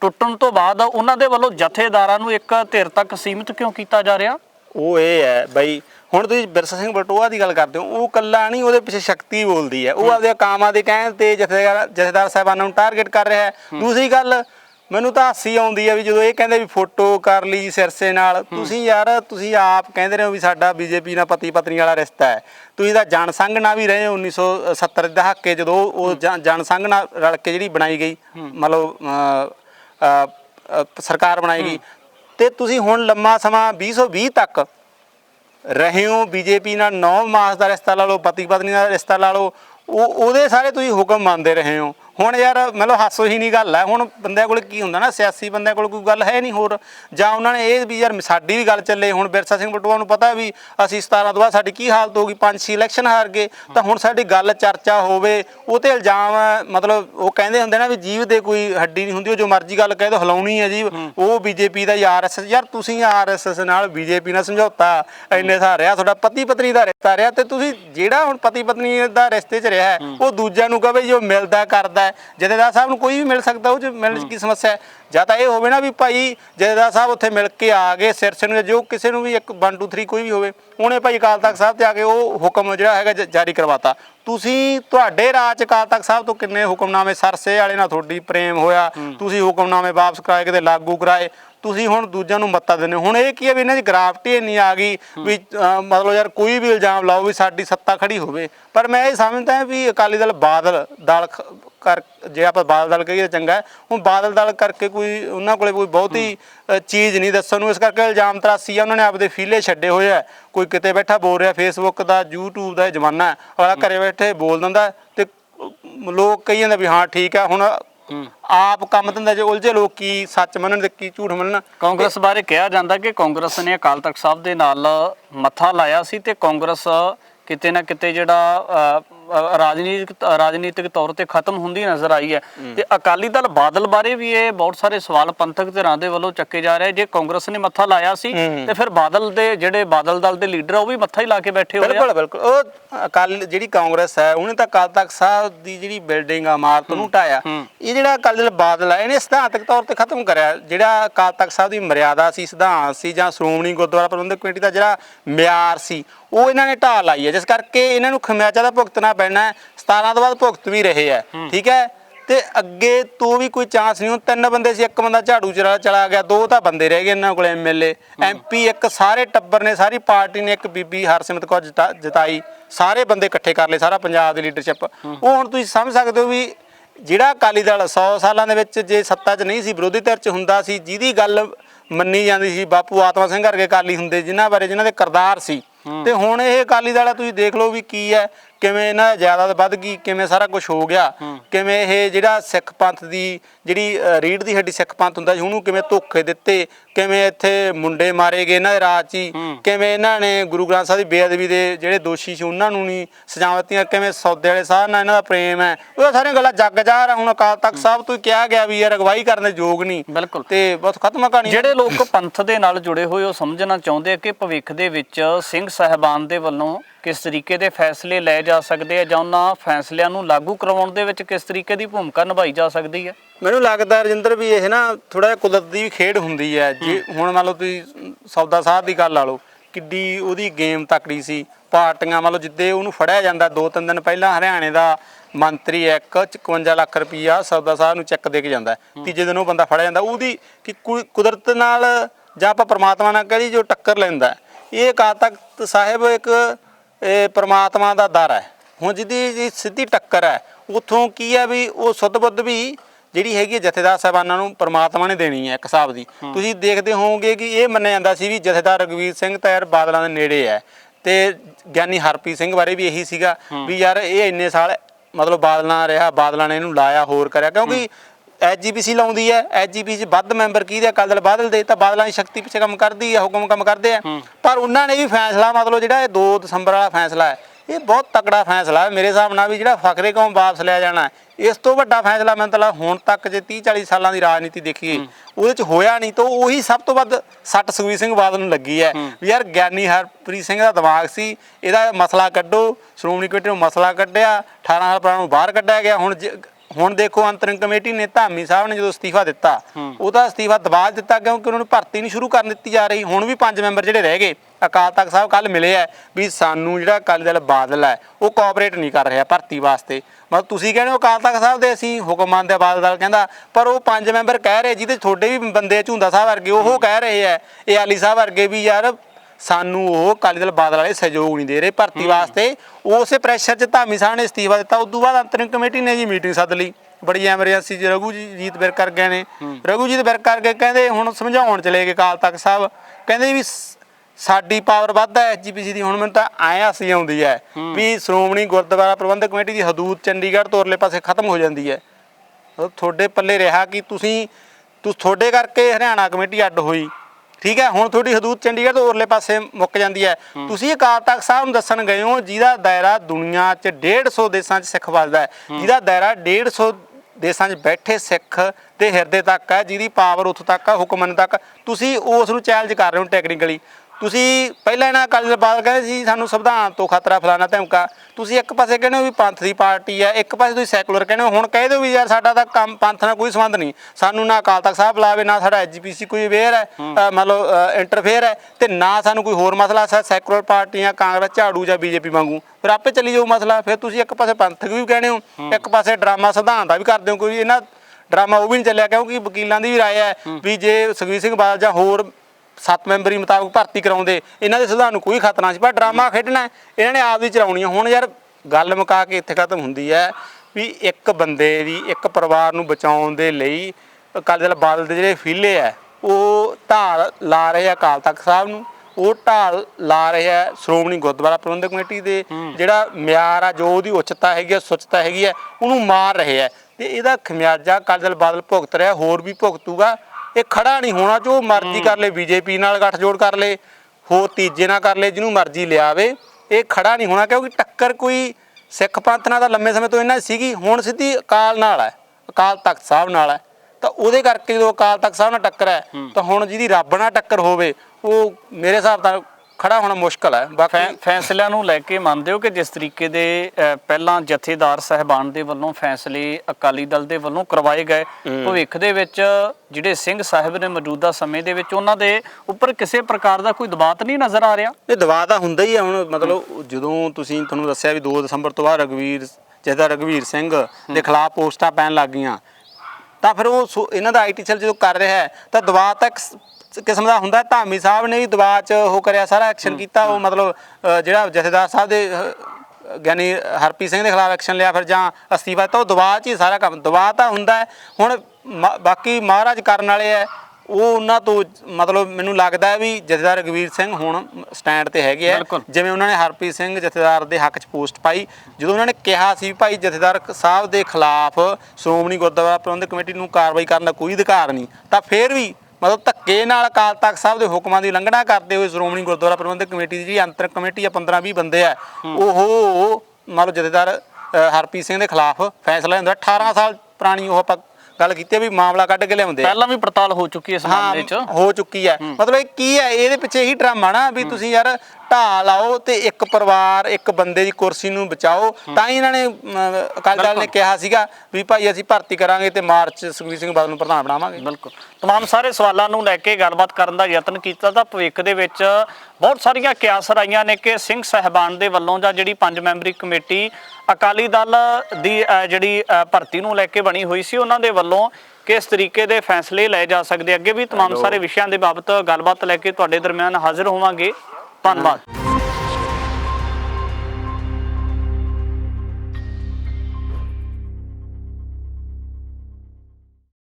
B: ਟੁੱਟਣ ਤੋਂ ਬਾਅਦ ਉਹਨਾਂ ਦੇ ਵੱਲੋਂ ਜਥੇਦਾਰਾਂ ਨੂੰ ਇੱਕ ਧਿਰ ਤੱਕ ਸੀਮਿਤ ਕਿਉਂ ਕੀਤਾ ਜਾ ਰਿਹਾ?
A: ਉਹ ਇਹ ਹੈ ਬਈ ਹੁਣ ਤੁਸੀਂ ਬਿਰਸਾ ਸਿੰਘ ਬਟੋਆ ਦੀ ਗੱਲ ਕਰਦੇ ਹੋ ਉਹ ਕੱਲਾ ਨਹੀਂ ਉਹਦੇ ਪਿੱਛੇ ਸ਼ਕਤੀ ਬੋਲਦੀ ਹੈ। ਉਹ ਆਪਦੇ ਕਾਮਾਂ ਦੇ ਕਹਿਣ ਤੇ ਜਥੇਦਾਰ ਜਥੇਦਾਰ ਸਾਹਿਬਾਨਾਂ ਨੂੰ ਟਾਰਗੇਟ ਕਰ ਰਿਹਾ ਹੈ। ਦੂਸਰੀ ਗੱਲ ਮੈਨੂੰ ਤਾਂ ਹਾਸੀ ਆਉਂਦੀ ਹੈ ਵੀ ਜਦੋਂ ਇਹ ਕਹਿੰਦੇ ਵੀ ਫੋਟੋ ਕਰ ਲਈ ਸਿਰਸੇ ਨਾਲ ਤੁਸੀਂ ਯਾਰ ਤੁਸੀਂ ਆਪ ਕਹਿੰਦੇ ਰਹੇ ਹੋ ਵੀ ਸਾਡਾ ਬੀਜੇਪੀ ਨਾਲ ਪਤੀ ਪਤਨੀ ਵਾਲਾ ਰਿਸ਼ਤਾ ਹੈ। ਤੁਸੀਂ ਤਾਂ ਜਨਸੰਘ ਨਾਲ ਵੀ ਰਹੇ ਹੋ 1970 ਦੇ ਦਹਾਕੇ ਜਦੋਂ ਉਹ ਜਨ- ਜਨਸੰਘ ਨਾਲ ਰਲ ਕੇ ਜਿਹੜੀ ਬਣਾਈ ਗਈ ਮਤਲਬ ਸਰਕਾਰ ਬਣਾਈ ਗਈ ਤੇ ਤੁਸੀਂ ਹੁਣ ਲੰਮਾ ਸਮਾਂ 2020 ਤੱਕ ਰਹੇ ਹੋ ਬੀਜੇਪੀ ਨਾਲ 9 ਮਾਸ ਦਾ ਰਿਸ਼ਤਾ ਲਾ ਲਓ, ਪਤੀ ਪਤਨੀ ਦਾ ਰਿਸ਼ਤਾ ਲਾ ਲਓ, ਉਹ ਉਹਦੇ ਸਾਰੇ ਤੁਸੀਂ ਹੁਕਮ ਮੰਨਦੇ ਰਹੇ ਹੋ। ਹੁਣ ਯਾਰ ਮਤਲਬ ਹਾਸੋ ਹੀ ਨਹੀਂ ਗੱਲ ਹੈ ਹੁਣ ਬੰਦਿਆਂ ਕੋਲ ਕੀ ਹੁੰਦਾ ਨਾ ਸਿਆਸੀ ਬੰਦਿਆਂ ਕੋਲ ਕੋਈ ਗੱਲ ਹੈ ਨਹੀਂ ਹੋਰ। ਜਾਂ ਉਹਨਾਂ ਨੇ ਇਹ ਵੀ ਯਾਰ ਸਾਡੀ ਵੀ ਗੱਲ ਚੱਲੇ ਹੁਣ ਬਿਰਸਾ ਸਿੰਘ ਬਟੂਆ ਨੂੰ ਪਤਾ ਵੀ ਅਸੀਂ 17 ਤੋਂ ਬਾਅਦ ਸਾਡੀ ਕੀ ਹਾਲਤ ਹੋਗੀ ਪੰਜ ਛੇ ਇਲੈਕਸ਼ਨ ਹਾਰ ਗਏ ਤਾਂ ਹੁਣ ਸਾਡੀ ਗੱਲ ਚਰਚਾ ਹੋਵੇ ਉਹ ਤੇ ਇਲਜ਼ਾਮ ਮਤਲਬ ਉਹ ਕਹਿੰਦੇ ਹੁੰਦੇ ਨਾ ਵੀ ਜੀਵ ਦੇ ਕੋਈ ਹੱਡੀ ਨਹੀਂ ਹੁੰਦੀ ਉਹ ਜੋ ਮਰਜ਼ੀ ਗੱਲ ਕਹਿ ਦੋ ਹਲਾਉਣੀ ਹੈ ਜੀਵ ਉਹ ਬੀਜੇਪੀ ਦਾ ਆਰਐਸਐਸ ਯਾਰ ਤੁਸੀਂ ਆਰਐਸਐਸ ਨਾਲ ਬੀਜੇਪੀ ਨਾਲ ਸਮਝੌਤਾ ਇੰਨੇ ਸਾਲ ਰਿਹਾ ਤੁਹਾਡਾ ਪਤੀ ਪਤਨੀ ਦਾ ਰਿਸ਼ਤਾ ਰਿਹਾ ਤੇ ਤੁਸੀਂ ਜਿਹੜਾ ਹੁਣ ਪਤੀ ਪਤਨੀ ਦਾ ਰਿਸ਼ਤੇ 'ਚ ਰਿਹਾ ਉਹ ਦੂਜਿਆਂ ਨੂੰ ਕਹੇ ਜੋ ਮਿਲਦਾ ਕਰਦਾ ਹੈ। ਜਥੇਦਾਰ ਸਾਹਿਬ ਨੂੰ ਕੋਈ ਵੀ ਮਿਲ ਸਕਦਾ ਉਹ 'ਚ ਮਿਲਣ ਕੀ ਸਮੱਸਿਆ ਹੈ? ਜਾਂ ਤਾਂ ਇਹ ਹੋਵੇ ਨਾ ਵੀ ਭਾਈ ਜਥੇਦਾਰ ਸਾਹਿਬ ਉੱਥੇ ਮਿਲ ਕੇ ਆ ਗਏ ਸਿਰਸੇ ਨੂੰ ਜੋ ਕਿਸੇ ਨੂੰ ਵੀ ਇੱਕ 1 2 3 ਕੋਈ ਵੀ ਹੋਵੇ ਉਹਨੇ ਭਾਈ ਅਕਾਲ ਤਖਤ ਸਾਹਿਬ ਤੇ ਆ ਕੇ ਉਹ ਹੁਕਮ ਜਿਹੜਾ ਹੈਗਾ ਜਾਰੀ ਕਰਵਾਤਾ। ਤੁਸੀਂ ਤੁਹਾਡੇ ਰਾਜ ਅਕਾਲ ਤਖਤ ਸਾਹਿਬ ਤੋਂ ਕਿੰਨੇ ਹੁਕਮਨਾਮੇ ਸਰਸੇ ਵਾਲੇ ਨਾਲ ਤੁਹਾਡੀ ਪ੍ਰੇਮ ਹੋਇਆ? ਤੁਸੀਂ ਹੁਕਮਨਾਮੇ ਵਾਪਸ ਕਰਾਏ ਕਿਤੇ ਲਾਗੂ ਕਰਾਏ। ਤੁਸੀਂ ਹੁਣ ਦੂਜਿਆਂ ਨੂੰ ਮੱਤਾ ਦਿੰਦੇ ਹੁਣ ਇਹ ਕੀ ਹੈ ਵੀ ਇਹਨਾਂ ਦੀ ਗ੍ਰਾਫਟੀ ਇੰਨੀ ਆ ਗਈ ਵੀ ਮਤਲਬ ਯਾਰ ਕੋਈ ਵੀ ਇਲਜ਼ਾਮ ਲਾਓ ਵੀ ਸਾਡੀ ਸੱਤਾ ਖੜੀ ਹੋਵੇ। ਪਰ ਮੈਂ ਇਹ ਸਮਝਦਾ ਵੀ ਅਕਾਲੀ ਦਲ ਬਾਦਲ ਦਲ ਕਰ ਜੇ ਆਪਾਂ ਬਾਦਲ ਦਲ ਕਹੀਏ ਤਾਂ ਚੰਗਾ ਹੁਣ ਬਾਦਲ ਦਲ ਕਰਕੇ ਕੋਈ ਉਹਨਾਂ ਕੋਲੇ ਕੋਈ ਬਹੁਤੀ ਚੀਜ਼ ਨਹੀਂ ਦੱਸਣ ਨੂੰ ਇਸ ਕਰਕੇ ਇਲਜ਼ਾਮ ਤਰਾਸੀ ਆ ਉਹਨਾਂ ਨੇ ਆਪਦੇ ਫੀਲੇ ਛੱਡੇ ਹੋਏ ਆ। ਕੋਈ ਕਿਤੇ ਬੈਠਾ ਬੋਲ ਰਿਹਾ ਫੇਸਬੁੱਕ ਦਾ YouTube ਦਾ ਜ਼ਮਾਨਾ ਹੈ। ਅਗਲਾ ਘਰੇ ਬੈਠੇ ਬੋਲ ਦਿੰਦਾ ਤੇ ਲੋਕ ਕਹੀ ਜਾਂਦੇ ਵੀ ਹਾਂ ਠੀਕ ਹੈ ਹੁਣ ਆਪ ਕੰਮ ਧੰਦਾ ਜੇ ਉਲਝੇ ਲੋਕ ਕੀ ਸੱਚ ਮੰਨਣ ਤੇ ਕੀ ਝੂਠ ਮੰਨਣ?
B: ਕਾਂਗਰਸ ਬਾਰੇ ਕਿਹਾ ਜਾਂਦਾ ਕਿ ਕਾਂਗਰਸ ਨੇ ਅਕਾਲ ਤਖਤ ਸਾਹਿਬ ਦੇ ਨਾਲ ਮੱਥਾ ਲਾਇਆ ਸੀ ਤੇ ਕਾਂਗਰਸ ਕਿਤੇ ਨਾ ਕਿਤੇ ਜਿਹੜਾ ਰਾਜਨੀਤਿਕ ਰਾਜਨੀਤਿਕ ਤੌਰ ਤੇ ਖਤਮ ਹੁੰਦੀ ਨਜ਼ਰ ਆਈ ਹੈ। ਤੇ ਅਕਾਲੀ ਦਲ ਬਾਦਲ ਬਾਰੇ ਵੀ ਇਹ ਬਹੁਤ ਸਾਰੇ ਸਵਾਲ ਪੰਥਕ ਧਿਰਾਂ ਦੇ ਵੱਲੋਂ ਚੱਕੇ ਜਾ ਰਹੇ। ਜੇ ਕਾਂਗਰਸ ਨੇ ਮੱਥਾ ਲਾਇਆ ਸੀ ਤੇ ਫਿਰ ਬਾਦਲ ਦੇ ਜਿਹੜੇ ਬਾਦਲ ਦਲ ਦੇ ਲੀਡਰ ਉਹ ਵੀ ਮੱਥਾ ਹੀ ਲਾ ਕੇ ਬੈਠੇ ਹੋਏ ਆ।
A: ਬਿਲਕੁਲ ਬਿਲਕੁਲ। ਉਹ ਅਕਾਲ ਜਿਹੜੀ ਕਾਂਗਰਸ ਹੈ ਉਹਨੇ ਤਾਂ ਅਕਾਲ ਤਖਤ ਸਾਹਿਬ ਦੀ ਜਿਹੜੀ ਬਿਲਡਿੰਗ ਇਮਾਰਤ ਨੂੰ ਢਾਇਆ। ਇਹ ਜਿਹੜਾ ਅਕਾਲੀ ਦਲ ਬਾਦਲ ਹੈ ਇਹਨੇ ਸਿਧਾਂਤਕ ਤੌਰ ਤੇ ਖਤਮ ਕਰਿਆ। ਜਿਹੜਾ ਅਕਾਲ ਤਖਤ ਸਾਹਿਬ ਦੀ ਮਰਿਆਦਾ ਸੀ ਸਿਧਾਂਤ ਸੀ ਜਾਂ ਸ਼੍ਰੋਮਣੀ ਗੁਰਦੁਆਰਾ ਪ੍ਰਬੰਧਕ ਕਮੇਟੀ ਦਾ ਜਿਹੜਾ ਮਿਆਰ ਸੀ ਉਹ ਇਹਨਾਂ ਨੇ ਢਾਹ ਲਾਈ ਹੈ। ਜਿਸ ਕਰਕੇ ਇਹਨਾਂ ਨੂੰ ਖਮਿਆਜਾ ਦਾ ਭੁਗਤਣਾ ਪੈਣਾ ਹੈ। 17 ਤੋਂ ਬਾਅਦ ਭੁਗਤ ਵੀ ਰਹੇ ਹੈ। ਠੀਕ ਹੈ? ਤੇ ਅੱਗੇ ਤੋਂ ਵੀ ਕੋਈ ਚਾਂਸ ਨਹੀਂ ਹੁਣ ਤਿੰਨ ਬੰਦੇ ਸੀ ਇੱਕ ਬੰਦਾ ਝਾੜੂ ਚਲਾ ਚਲਾ ਗਿਆ ਦੋ ਤਾਂ ਬੰਦੇ ਰਹਿ ਗਏ ਇਹਨਾਂ ਕੋਲ ਐਮਐਲਏ ਐਮਪੀ ਇੱਕ ਸਾਰੇ ਟੱਬਰ ਨੇ ਸਾਰੀ ਪਾਰਟੀ ਨੇ ਇੱਕ ਬੀਬੀ ਹਰਸਿਮਰਤ ਕੌਰ ਜਿਤਾ- ਜਿਤਾਈ। ਸਾਰੇ ਬੰਦੇ ਇਕੱਠੇ ਕਰ ਲਏ ਸਾਰਾ ਪੰਜਾਬ ਦੀ ਲੀਡਰਸ਼ਿਪ ਉਹ ਹੁਣ ਤੁਸੀਂ ਸਮਝ ਸਕਦੇ ਹੋ ਵੀ ਜਿਹੜਾ ਅਕਾਲੀ ਦਲ 100 ਸਾਲਾਂ ਦੇ ਵਿੱਚ ਜੇ ਸੱਤਾ 'ਚ ਨਹੀਂ ਸੀ ਵਿਰੋਧੀ ਧਿਰ 'ਚ ਹੁੰਦਾ ਸੀ ਜਿਹਦੀ ਗੱਲ ਮੰਨੀ ਜਾਂਦੀ ਸੀ ਬਾਪੂ ਆਤਮਾ ਸਿੰਘ ਵਰਗੇ ਅਕਾਲੀ ਹੁੰਦੇ ਜਿਨ੍ਹਾਂ ਬਾਰੇ ਜਿਨ੍ਹਾਂ ਦੇ ਕਰਦਾਰ ਸੀ। ਤੇ ਹੁਣ ਇਹ ਅਕਾਲੀ ਦਲ ਆ ਤੁਸੀਂ ਦੇਖ ਲਓ ਵੀ ਕੀ ਹੈ। ਕਿਵੇਂ ਇਹਨਾਂ ਜਾਇਦਾਦ ਵੱਧ ਗਈ ਕਿਵੇਂ ਸਾਰਾ ਕੁਝ ਹੋ ਗਿਆ ਕਿਵੇਂ ਇਹ ਜਿਹੜਾ ਸਿੱਖ ਪੰਥ ਦੀ ਜਿਹੜੀ ਰੀੜ ਦੀ ਹੱਡੀ ਸਿੱਖ ਪੰਥ ਹੁੰਦਾ ਸੀ ਉਹਨੂੰ ਕਿਵੇਂ ਧੋਖੇ ਦਿੱਤੇ ਕਿਵੇਂ ਇੱਥੇ ਮੁੰਡੇ ਮਾਰੇ ਗਏ ਇਹਨਾਂ ਦੇ ਰਾਜ 'ਚ ਕਿਵੇਂ ਇਹਨਾਂ ਨੇ ਗੁਰੂ ਗ੍ਰੰਥ ਸਾਹਿਬ ਦੀ ਬੇਅਦਬੀ ਦੇ ਜਿਹੜੇ ਦੋਸ਼ੀ ਸੀ ਉਹਨਾਂ ਨੂੰ ਨਹੀਂ ਸਜ਼ਾਵਾਂ ਦਿੱਤੀਆਂ ਕਿਵੇਂ ਸੌਦੇ ਵਾਲੇ ਸਾਹਿਬ ਨਾਲ ਇਹਨਾਂ ਦਾ ਪ੍ਰੇਮ ਹੈ। ਉਹ ਸਾਰੀਆਂ ਗੱਲਾਂ ਜੱਗ ਜਾ ਹੁਣ ਅਕਾਲ ਤਖਤ ਸਾਹਿਬ ਤੋਂ ਕਿਹਾ ਗਿਆ ਵੀ ਯਾਰ ਅਗਵਾਈ ਕਰਨ ਦੇ ਯੋਗ ਨਹੀਂ।
B: ਬਿਲਕੁਲ।
A: ਤੇ ਬਹੁਤ ਖਤਮ ਕਹਾਣੀ।
B: ਜਿਹੜੇ ਲੋਕ ਪੰਥ ਦੇ ਨਾਲ ਜੁੜੇ ਹੋਏ ਉਹ ਸਮਝਣਾ ਚਾਹੁੰਦੇ ਆ ਕਿ ਭਵਿੱਖ ਦੇ ਵਿੱਚ ਸਿੰਘ ਸਾਹਿਬਾਨ ਦੇ ਵੱਲੋਂ ਕਿਸ ਤਰੀਕੇ ਦੇ ਫੈਸਲੇ ਲਏ ਜਾ ਸਕਦੇ ਆ ਜਾਂ ਉਹਨਾਂ ਫੈਸਲਿਆਂ ਨੂੰ ਲਾਗੂ ਕਰਵਾਉਣ ਦੇ ਵਿੱਚ ਕਿਸ ਤਰੀਕੇ ਦੀ ਭੂਮਿਕਾ ਨਿਭਾਈ ਜਾ ਸਕਦੀ ਹੈ?
A: ਮੈਨੂੰ ਲੱਗਦਾ ਰਜਿੰਦਰ ਵੀ ਇਹ ਨਾ ਥੋੜਾ ਜਿਹਾ ਕੁਦਰਤ ਦੀ ਵੀ ਖੇਡ ਹੁੰਦੀ ਹੈ। ਜੇ ਹੁਣ ਮੰਨ ਲਓ ਤੁਸੀਂ ਸੌਦਾ ਸਾਹਿਬ ਦੀ ਗੱਲ ਲਾ ਲਓ ਕਿੱਡੀ ਉਹਦੀ ਗੇਮ ਤਕੜੀ ਸੀ। ਪਾਰਟੀਆਂ ਮੰਨ ਲਓ ਜਿੱਦੇ ਉਹਨੂੰ ਫੜਿਆ ਜਾਂਦਾ ਦੋ ਤਿੰਨ ਦਿਨ ਪਹਿਲਾਂ ਹਰਿਆਣੇ ਦਾ ਮੰਤਰੀ ਇੱਕ 51 ਲੱਖ ਰੁਪਈਆ ਸੌਦਾ ਸਾਹਿਬ ਨੂੰ ਚੈੱਕ ਦੇ ਕੇ ਜਾਂਦਾ। ਤੀਜੇ ਦਿਨ ਉਹ ਬੰਦਾ ਫੜਿਆ ਜਾਂਦਾ। ਉਹਦੀ ਕਿ ਕੁ- ਕੁਦਰਤ ਨਾਲ ਜਾਂ ਆਪਾਂ ਪ੍ਰਮਾਤਮਾ ਨਾਲ ਕਹੀ ਜੋ ਟੱਕਰ ਲੈਂਦਾ। ਇਹ ਅਕਾਲ ਤਖਤ ਸਾਹਿਬ ਇੱਕ ਇਹ ਪ੍ਰਮਾਤਮਾ ਦਾ ਦਰ ਹੈ। ਹੁਣ ਜਿਹਦੀ ਸਿੱਧੀ ਟੱਕਰ ਹੈ ਉਥੋਂ ਕੀ ਹੈ ਵੀ ਉਹ ਸੁੱਧ-ਬੁੱਧ ਵੀ ਜਿਹੜੀ ਹੈਗੀ ਜਥੇਦਾਰ ਸਾਹਿਬਾਨਾਂ ਨੂੰ ਪ੍ਰਮਾਤਮਾ ਨੇ ਦੇਣੀ ਹੈ ਇੱਕ ਹਿਸਾਬ ਦੀ। ਤੁਸੀਂ ਦੇਖਦੇ ਹੋਵੋਗੇ ਕਿ ਇਹ ਮੰਨਿਆ ਜਾਂਦਾ ਸੀ ਵੀ ਜਥੇਦਾਰ ਰਗਵੀਰ ਸਿੰਘ ਤਾਂ ਯਾਰ ਬਾਦਲਾਂ ਦੇ ਨੇੜੇ ਹੈ ਤੇ ਗਿਆਨੀ ਹਰਪ੍ਰੀਤ ਸਿੰਘ ਬਾਰੇ ਵੀ ਇਹੀ ਸੀਗਾ ਵੀ ਯਾਰ ਇਹ ਇੰਨੇ ਸਾਲ ਮਤਲਬ ਬਾਦਲਾਂ ਰਿਹਾ ਬਾਦਲਾਂ ਨੇ ਇਹਨੂੰ ਲਾਇਆ ਹੋਰ ਕਰਿਆ। ਕਿਉਂਕਿ ਐਜੀਪੀਸੀ ਲਾਉਂਦੀ ਹੈ ਐਜੀਪੀਸੀ 'ਚ ਵੱਧ ਮੈਂਬਰ ਕੀ ਦੇ ਅਕਾਲੀ ਦਲ ਬਾਦਲ ਦੇ ਤਾਂ ਬਾਦਲਾਂ ਦੀ ਸ਼ਕਤੀ ਪਿੱਛੇ ਕੰਮ ਕਰਦੀ ਹੈ ਹੁਕਮ ਕੰਮ ਕਰਦੇ ਆ। ਪਰ ਉਹਨਾਂ ਨੇ ਵੀ ਫੈਸਲਾ ਮਤਲਬ ਜਿਹੜਾ ਇਹ 2 ਦਸੰਬਰ ਵਾਲਾ ਫੈਸਲਾ ਹੈ ਇਹ ਬਹੁਤ ਤਕੜਾ ਫੈਸਲਾ ਹੈ। ਮੇਰੇ ਹਿਸਾਬ ਨਾਲ ਵੀ ਜਿਹੜਾ ਫਕਰੇ ਕੌਮ ਵਾਪਸ ਲਿਆ ਜਾਣਾ ਇਸ ਤੋਂ ਵੱਡਾ ਫੈਸਲਾ ਮੈਨੂੰ ਤਾਂ ਹੁਣ ਤੱਕ ਜੇ 30 40 ਸਾਲਾਂ ਦੀ ਰਾਜਨੀਤੀ ਦੇਖੀਏ ਉਹਦੇ ਚ ਹੋਇਆ ਨਹੀਂ ਤਾਂ ਉਹੀ ਸਭ ਤੋਂ ਵੱਧ ਸੱਟ ਸੁਖਬੀਰ ਸਿੰਘ ਬਾਦਲ ਨੂੰ ਲੱਗੀ ਹੈ। ਵੀ ਯਾਰ ਗਿਆਨੀ ਹਰਪ੍ਰੀਤ ਸਿੰਘ ਦਾ ਦਿਮਾਗ ਸੀ ਇਹਦਾ ਮਸਲਾ ਕੱਢੋ ਸ਼੍ਰੋਮਣੀ ਕਮੇਟੀ ਨੂੰ ਮਸਲਾ ਕੱਢਿਆ 18 ਸਾਲ ਪੁਰਾਣਾ ਨੂੰ ਬਾਹਰ ਕੱਢਿਆ ਗਿਆ ਹੁਣ ਹੁਣ ਦੇਖੋ ਅੰਤਰਿਮ ਕਮੇਟੀ ਨੇ ਧਾਮੀ ਸਾਹਿਬ ਨੇ ਜਦੋਂ ਅਸਤੀਫਾ ਦਿੱਤਾ ਉਹਦਾ ਅਸਤੀਫਾ ਦਬਾ ਦਿੱਤਾ ਕਿਉਂਕਿ ਉਹਨਾਂ ਨੂੰ ਭਰਤੀ ਨਹੀਂ ਸ਼ੁਰੂ ਕਰਨ ਦਿੱਤੀ ਜਾ ਰਹੀ। ਹੁਣ ਵੀ ਪੰਜ ਮੈਂਬਰ ਜਿਹੜੇ ਰਹਿ ਗਏ ਅਕਾਲ ਤਖਤ ਸਾਹਿਬ ਕੱਲ ਮਿਲੇ ਆ ਵੀ ਸਾਨੂੰ ਜਿਹੜਾ ਅਕਾਲੀ ਦਲ ਬਾਦਲ ਹੈ ਉਹ ਕੋਆਪਰੇਟ ਨਹੀਂ ਕਰ ਰਿਹਾ ਭਰਤੀ ਵਾਸਤੇ। ਮਤਲਬ ਤੁਸੀਂ ਕਹਿੰਦੇ ਹੋ ਅਕਾਲ ਤਖਤ ਸਾਹਿਬ ਦੇ ਅਸੀਂ ਹੁਕਮ ਮੰਨਦੇ ਬਾਦਲ ਦਲ ਕਹਿੰਦਾ ਪਰ ਉਹ ਪੰਜ ਮੈਂਬਰ ਕਹਿ ਰਹੇ ਜਿਹਦੇ ਤੁਹਾਡੇ ਵੀ ਬੰਦੇ ਝੁੰਦਾ ਸਾਹਿਬ ਵਰਗੇ ਉਹ ਕਹਿ ਰਹੇ ਆ ਇਹ ਆਲੀ ਸਾਹਿਬ ਵਰਗੇ ਵੀ ਯਾਰ ਸਾਨੂੰ ਉਹ ਅਕਾਲੀ ਦਲ ਬਾਦਲ ਵਾਲੇ ਸਹਿਯੋਗ ਨਹੀਂ ਦੇ ਰਹੇ ਭਰਤੀ ਵਾਸਤੇ। ਉਸੇ ਪ੍ਰੈਸ਼ਰ 'ਚ ਧਾਮੀ ਸਾਹਿਬ ਨੇ ਅਸਤੀਫਾ ਦਿੱਤਾ। ਉਸ ਤੋਂ ਬਾਅਦ ਅੰਤਰਿਮ ਕਮੇਟੀ ਨੇ ਜੀ ਮੀਟਿੰਗ ਸੱਦ ਲਈ। ਬੜੀ ਐਮਰਜੈਂਸੀ 'ਚ ਰਘੂ ਜੀ ਜੀਤ ਬਿਰ ਕਰ ਗਏ ਨੇ। ਰਘੂ ਜੀਤ ਬਿਰ ਕਰਕੇ ਕਹਿੰਦੇ ਹੁਣ ਸਮਝਾਉਣ ਚਲੇ ਗਏ ਅਕਾਲ ਤਖਤ ਸਾਹਿਬ। ਕਹਿੰਦੇ ਵੀ ਸਾਡੀ ਪਾਵਰ ਵੱਧ ਹੈ ਐਸਜੀਪੀਸੀ ਦੀ। ਹੁਣ ਮੈਨੂੰ ਤਾਂ ਐਂ ਹੱਸੀ ਆਉਂਦੀ ਹੈ ਵੀ ਸ਼੍ਰੋਮਣੀ ਗੁਰਦੁਆਰਾ ਪ੍ਰਬੰਧਕ ਕਮੇਟੀ ਦੀ ਹਦੂਦ ਚੰਡੀਗੜ੍ਹ ਤੋਂ ਉਰਲੇ ਪਾਸੇ ਖਤਮ ਹੋ ਜਾਂਦੀ ਹੈ। ਤੁਹਾਡੇ ਪੱਲੇ ਰਿਹਾ ਕਿ ਤੁਸੀਂ ਤੁਸ ਤੁਹਾਡੇ ਕਰਕੇ ਹਰਿਆਣਾ ਕਮੇਟੀ ਅੱਡ ਹੋਈ। ਠੀਕ ਹੈ ਹੁਣ ਤੁਹਾਡੀ ਹਦੂਦ ਚੰਡੀਗੜ੍ਹ ਤੋਂ ਉਰਲੇ ਪਾਸੇ ਮੁੱਕ ਜਾਂਦੀ ਹੈ। ਤੁਸੀਂ ਅਕਾਲ ਤਖਤ ਸਾਹਿਬ ਨੂੰ ਦੱਸਣ ਗਏ ਹੋ ਜਿਹਦਾ ਦਾਇਰਾ ਦੁਨੀਆ 'ਚ 150 ਦੇਸ਼ਾਂ 'ਚ ਸਿੱਖ ਵੱਸਦਾ ਹੈ। ਜਿਹਦਾ ਦਾਇਰਾ 150 ਦੇਸ਼ਾਂ 'ਚ ਬੈਠੇ ਸਿੱਖ ਦੇ ਹਿਰਦੇ ਤੱਕ ਹੈ ਜਿਹਦੀ ਪਾਵਰ ਉੱਥੋਂ ਤੱਕ ਹੈ ਹੁਕਮਨ ਤੱਕ ਤੁਸੀਂ ਉਸ ਨੂੰ ਚੈਲੰਜ ਕਰ ਰਹੇ ਹੋ ਟੈਕਨੀਕਲੀ ਤੁਸੀਂ ਪਹਿਲਾਂ ਇਹਨਾਂ ਅਕਾਲੀ ਦਲ ਕਹਿੰਦੇ ਸੀ ਸਾਨੂੰ ਸੰਵਿਧਾਨ ਤੋਂ ਖਤਰਾ ਫਲਾਣਾ ਧਮਕਾ। ਤੁਸੀਂ ਇੱਕ ਪਾਸੇ ਕਹਿੰਦੇ ਹੋ ਵੀ ਪੰਥ ਦੀ ਪਾਰਟੀ ਹੈ ਇੱਕ ਪਾਸੇ ਤੁਸੀਂ ਸੈਕੂਲਰ ਕਹਿੰਦੇ ਹੋ। ਹੁਣ ਕਹਿ ਦਿਓ ਵੀ ਯਾਰ ਸਾਡਾ ਤਾਂ ਕੰਮ ਪੰਥ ਨਾਲ ਕੋਈ ਸੰਬੰਧ ਨਹੀਂ। ਸਾਨੂੰ ਨਾ ਅਕਾਲ ਤਖਤ ਸਾਹਿਬ ਬੁਲਾਵੇ ਨਾ ਸਾਡਾ ਐਜੀਪੀਸੀ ਕੋਈ ਅਵੇਅਰ ਹੈ ਮਤਲਬ ਇੰਟਰਫੇਅਰ ਹੈ ਤੇ ਨਾ ਸਾਨੂੰ ਕੋਈ ਹੋਰ ਮਸਲਾ ਸੈਕੂਲਰ ਪਾਰਟੀਆਂ ਕਾਂਗਰਸ ਝਾੜੂ ਜਾਂ ਬੀਜੇਪੀ ਵਾਂਗੂ। ਫਿਰ ਆਪੇ ਚੱਲੀ ਜਾਊ ਮਸਲਾ। ਫਿਰ ਤੁਸੀਂ ਇੱਕ ਪਾਸੇ ਪੰਥਕ ਵੀ ਕਹਿੰਦੇ ਹੋ ਇੱਕ ਪਾਸੇ ਡਰਾਮਾ ਸੰਵਿਧਾਨ ਦਾ ਵੀ ਕਰਦੇ ਹੋ। ਕੋਈ ਇਹਨਾਂ ਡਰਾਮਾ ਉਹ ਵੀ ਨਹੀਂ ਚੱਲਿਆ ਕਿਉਂਕਿ ਵਕੀਲਾਂ ਦੀ ਵੀ ਰਾਏ ਹੈ। ਵੀ ਜੇ ਸੁਖਬੀਰ ਸਿੰਘ ਬਾਦਲ ਜਾਂ ਹੋਰ ਸੱਤ ਮੈਂਬਰੀ ਮੁਤਾਬਕ ਭਰਤੀ ਕਰਾਉਂਦੇ ਇਹਨਾਂ ਦੇ ਸੁਧਾਰ ਨੂੰ ਕੋਈ ਖਤਰਾ ਨਹੀਂ ਸੀ ਪਰ ਡਰਾਮਾ ਖੇਡਣਾ ਹੈ, ਇਹਨਾਂ ਨੇ ਆਪ ਦੀ ਚਲਾਉਣੀ ਹੈ ਹੁਣ ਯਾਰ ਗੱਲ ਮੁਕਾ ਕੇ ਇੱਥੇ ਖਤਮ ਹੁੰਦੀ ਹੈ ਵੀ ਇੱਕ ਬੰਦੇ ਦੀ ਇੱਕ ਪਰਿਵਾਰ ਨੂੰ ਬਚਾਉਣ ਦੇ ਲਈ ਅਕਾਲੀ ਦਲ ਬਾਦਲ ਦੇ ਜਿਹੜੇ ਫੀਲੇ ਹੈ ਉਹ ਢਾਲ ਲਾ ਰਹੇ ਆ ਅਕਾਲ ਤਖਤ ਸਾਹਿਬ ਨੂੰ ਉਹ ਢਾਲ ਲਾ ਰਹੇ ਆ ਸ਼੍ਰੋਮਣੀ ਗੁਰਦੁਆਰਾ ਪ੍ਰਬੰਧਕ ਕਮੇਟੀ ਦੇ ਜਿਹੜਾ ਮਿਆਰ ਆ ਜੋ ਉਹਦੀ ਉੱਚਤਾ ਹੈਗੀ ਆ ਸੁੱਚਤਾ ਹੈਗੀ ਆ ਉਹਨੂੰ ਮਾਰ ਰਹੇ ਆ। ਤੇ ਇਹਦਾ ਖਮਿਆਜਾ ਅਕਾਲੀ ਦਲ ਬਾਦਲ ਭੁਗਤ ਰਿਹਾ ਹੋਰ ਵੀ ਭੁਗਤੂਗਾ। ਇਹ ਖੜਾ ਨਹੀਂ ਹੋਣਾ ਜੋ ਮਰਜ਼ੀ ਕਰ ਲੇ ਬੀਜੇਪੀ ਨਾਲ ਗੱਠਜੋੜ ਕਰ ਲੇ ਹੋਰ ਤੀਜੇ ਨਾਲ ਕਰ ਲੇ ਜਿਹਨੂੰ ਮਰਜ਼ੀ ਲਿਆਵੇ। ਇਹ ਖੜਾ ਨਹੀਂ ਹੋਣਾ ਕਿਉਂਕਿ ਟੱਕਰ ਕੋਈ ਸਿੱਖ ਪੰਥ ਨਾਲ ਤਾਂ ਲੰਮੇ ਸਮੇਂ ਤੋਂ ਇਹਨਾਂ ਸੀਗੀ ਹੁਣ ਸਿੱਧੀ ਅਕਾਲ ਨਾਲ ਹੈ ਅਕਾਲ ਤਖਤ ਸਾਹਿਬ ਨਾਲ ਹੈ। ਤਾਂ ਉਹਦੇ ਕਰਕੇ ਜਦੋਂ ਅਕਾਲ ਤਖਤ ਸਾਹਿਬ ਨਾਲ ਟੱਕਰ ਹੈ ਤਾਂ ਹੁਣ ਜਿਹਦੀ ਰੱਬ ਨਾਲ ਟੱਕਰ ਹੋਵੇ ਉਹ ਮੇਰੇ ਹਿਸਾਬ ਨਾਲ ਖੜਾ ਹੋਣਾ ਮੁਸ਼ਕਲ ਹੈ। ਬਾਕੀ
B: ਫੈਸਲਿਆਂ ਨੂੰ ਲੈ ਕੇ ਮੰਨਦੇ ਹੋ ਕਿ ਜਿਸ ਤਰੀਕੇ ਦੇ ਪਹਿਲਾਂ ਜਥੇਦਾਰ ਸਹਿਬਾਨ ਦੇ ਵੱਲੋਂ ਫੈਸਲੇ ਅਕਾਲੀ ਦਲ ਦੇ ਵੱਲੋਂ ਕਰਵਾਏ ਗਏ ਭਵਿੱਖ ਦੇ ਵਿੱਚ ਜਿਹੜੇ ਸਿੰਘ ਸਾਹਿਬ ਨੇ ਮੌਜੂਦਾ ਸਮੇਂ ਦੇ ਵਿੱਚ ਉਹਨਾਂ ਦੇ ਉੱਪਰ ਕਿਸੇ ਪ੍ਰਕਾਰ ਦਾ ਕੋਈ ਦਬਾਅ ਤਾਂ ਨਹੀਂ ਨਜ਼ਰ ਆ ਰਿਹਾ?
A: ਇਹ ਦਬਾਅ ਤਾਂ ਹੁੰਦਾ ਹੀ ਹੈ ਹੁਣ ਮਤਲਬ ਜਦੋਂ ਤੁਸੀਂ ਤੁਹਾਨੂੰ ਦੱਸਿਆ ਵੀ 2 ਦਸੰਬਰ ਤੋਂ ਬਾਅਦ ਰਗਵੀਰ ਜਿਹਦਾ ਰਗਵੀਰ ਸਿੰਘ ਦੇ ਖਿਲਾਫ ਪੋਸਟਾਂ ਪੈਣ ਲੱਗ ਗਈਆਂ ਤਾਂ ਫਿਰ ਉਹ ਇਹਨਾਂ ਦਾ ਆਈਟੀ ਸੈੱਲ ਜਦੋਂ ਕਰ ਰਿਹਾ ਹੈ ਤਾਂ ਦਬਾਅ ਤਾਂ ਇੱਕ ਸ- ਕਿਸਮ ਦਾ ਹੁੰਦਾ। ਧਾਮੀ ਸਾਹਿਬ ਨੇ ਵੀ ਦਬਾਅ 'ਚ ਉਹ ਕਰਿਆ ਸਾਰਾ ਐਕਸ਼ਨ ਕੀਤਾ ਉਹ ਮਤਲਬ ਅ, ਜਿਹੜਾ ਜਥੇਦਾਰ ਸਾਹਿਬ ਦੇ ਅ, ਗਿਆਨੀ ਹਰਪ੍ਰੀਤ ਸਿੰਘ ਦੇ ਖਿਲਾਫ ਐਕਸ਼ਨ ਲਿਆ ਫਿਰ ਜਾਂ ਅਸਤੀਫਾ ਦਿੱਤਾ ਉਹ ਦਬਾਅ 'ਚ ਹੀ ਸਾਰਾ ਕੰਮ ਦਬਾਅ ਤਾਂ ਹੁੰਦਾ ਹੈ। ਹੁਣ ਮ- ਬਾਕੀ ਮਹਾਰਾਜ ਕਰਨ ਵਾਲੇ ਹੈ ਉਹ ਉਹਨਾਂ ਤੋਂ ਮਤਲਬ ਮੈਨੂੰ ਲੱਗਦਾ ਹੈ ਵੀ ਜਥੇਦਾਰ ਰਗਵੀਰ ਸਿੰਘ ਹੁਣ ਸਟੈਂਡ ਤੇ ਹੈਗੇ ਆ
B: ਬਿਲਕੁਲ।
A: ਜਿਵੇਂ ਉਹਨਾਂ ਨੇ ਹਰਪ੍ਰੀਤ ਸਿੰਘ ਜਥੇਦਾਰ ਦੇ ਹੱਕ 'ਚ ਪੋਸਟ ਪਾਈ ਜਦੋਂ ਉਹਨਾਂ ਨੇ ਕਿਹਾ ਸੀ ਭਾਈ ਜਥੇਦਾਰ ਸਾਹਿਬ ਦੇ ਖਿਲਾਫ ਸ਼੍ਰੋਮਣੀ ਗੁਰਦੁਆਰਾ ਪ੍ਰਬੰਧਕ ਕਮੇਟੀ ਨੂੰ ਕਾਰਵਾਈ ਕਰਨ ਦਾ ਕੋਈ ਅਧਿਕਾਰ ਨਹੀਂ ਤਾਂ ਫਿਰ ਵੀ ਮਤਲਬ ਧੱਕੇ ਨਾਲ ਅਕਾਲ ਤਖਤ ਸਾਹਿਬ ਦੇ ਹੁਕਮਾਂ ਦੀ ਉਲੰਘਣਾ ਕਰਦੇ ਹੋਏ ਸ਼੍ਰੋਮਣੀ ਗੁਰਦੁਆਰਾ ਪ੍ਰਬੰਧਕ ਕਮੇਟੀ ਦੀ ਜਿਹੜੀ ਅੰਤਰ ਕਮੇਟੀ ਆ 15 20 ਬੰਦੇ ਆ ਉਹ ਮਤਲਬ ਜਥੇਦਾਰ ਅ, ਹਰਪ੍ਰੀਤ ਸਿੰਘ ਦੇ ਖਿਲਾਫ ਫੈਸਲਾ ਹੁੰਦਾ 18 ਸਾਲ ਪੁਰਾਣੀ ਉਹ ਆਪਾਂ ਗੱਲ ਕੀਤੀ ਆ ਵੀ ਮਾਮਲਾ ਕੱਢ ਕੇ ਲਿਆਉਂਦੇ
B: ਪਹਿਲਾਂ ਵੀ ਪੜਤਾਲ ਹੋ ਚੁੱਕੀ ਹੈ ਇਸ ਮਾਮਲੇ 'ਚ।
A: ਹਾਂ ਹੋ ਚੁੱਕੀ ਹੈ। ਮਤਲਬ ਇਹ ਕੀ ਹੈ? ਇਹਦੇ ਪਿੱਛੇ ਹੀ ਡਰਾਮਾ ਨਾ ਵੀ ਤੁਸੀਂ ਯਾਰ ਢਾਹ ਲਾਓ ਤੇ ਇੱਕ ਪਰਿਵਾਰ ਇੱਕ ਬੰਦੇ ਦੀ ਕੁਰਸੀ ਨੂੰ ਬਚਾਓ ਤਾਂ ਹੀ ਇਹਨਾਂ ਨੇ ਅਮ, ਅਕਾਲੀ ਦਲ ਨੇ ਕਿਹਾ ਸੀਗਾ ਵੀ ਭਾਈ ਅਸੀਂ ਭਰਤੀ ਕਰਾਂਗੇ ਤੇ ਮਾਰਚ 'ਚ ਸੁਖਬੀਰ ਸਿੰਘ ਬਾਦਲ ਨੂੰ ਪ੍ਰਧਾਨ ਬਣਾਵਾਂਗੇ
B: ਬਿਲਕੁਲ तमाम ਸਾਰੇ ਸਵਾਲਾਂ ਨੂੰ ਲੈ ਕੇ ਗੱਲਬਾਤ ਕਰਨ ਦਾ ਯਤਨ ਕੀਤਾ ਤਾਂ ਭਵਿੱਖ ਦੇ ਵਿੱਚ ਬਹੁਤ ਸਾਰੀਆਂ ਕਿਆਸ ਰਾਈਆਂ ਨੇ ਕਿ ਸਿੰਘ ਸਹਿਬਾਨ ਦੇ ਵੱਲੋਂ ਜਾਂ ਜਿਹੜੀ ਪੰਜ ਮੈਂਬਰੀ ਕਮੇਟੀ ਅਕਾਲੀ ਦਲ ਦੀ ਅ, ਜਿਹੜੀ ਅ, ਭਰਤੀ ਨੂੰ ਲੈ ਕੇ ਬਣੀ ਹੋਈ ਸੀ ਉਹਨਾਂ ਦੇ ਵੱਲੋਂ ਕਿਸ ਤਰੀਕੇ ਦੇ ਫੈਸਲੇ ਲਏ ਜਾ ਸਕਦੇ ਅੱਗੇ ਵੀ तमाम ਸਾਰੇ ਵਿਸ਼ਿਆਂ ਦੇ ਬਾਬਤ ਗੱਲਬਾਤ ਲੈ ਕੇ ਤੁਹਾਡੇ ਦਰਮਿਆਨ ਹਾਜ਼ਰ ਹੋਵਾਂਗੇ ਧੰਨਵਾਦ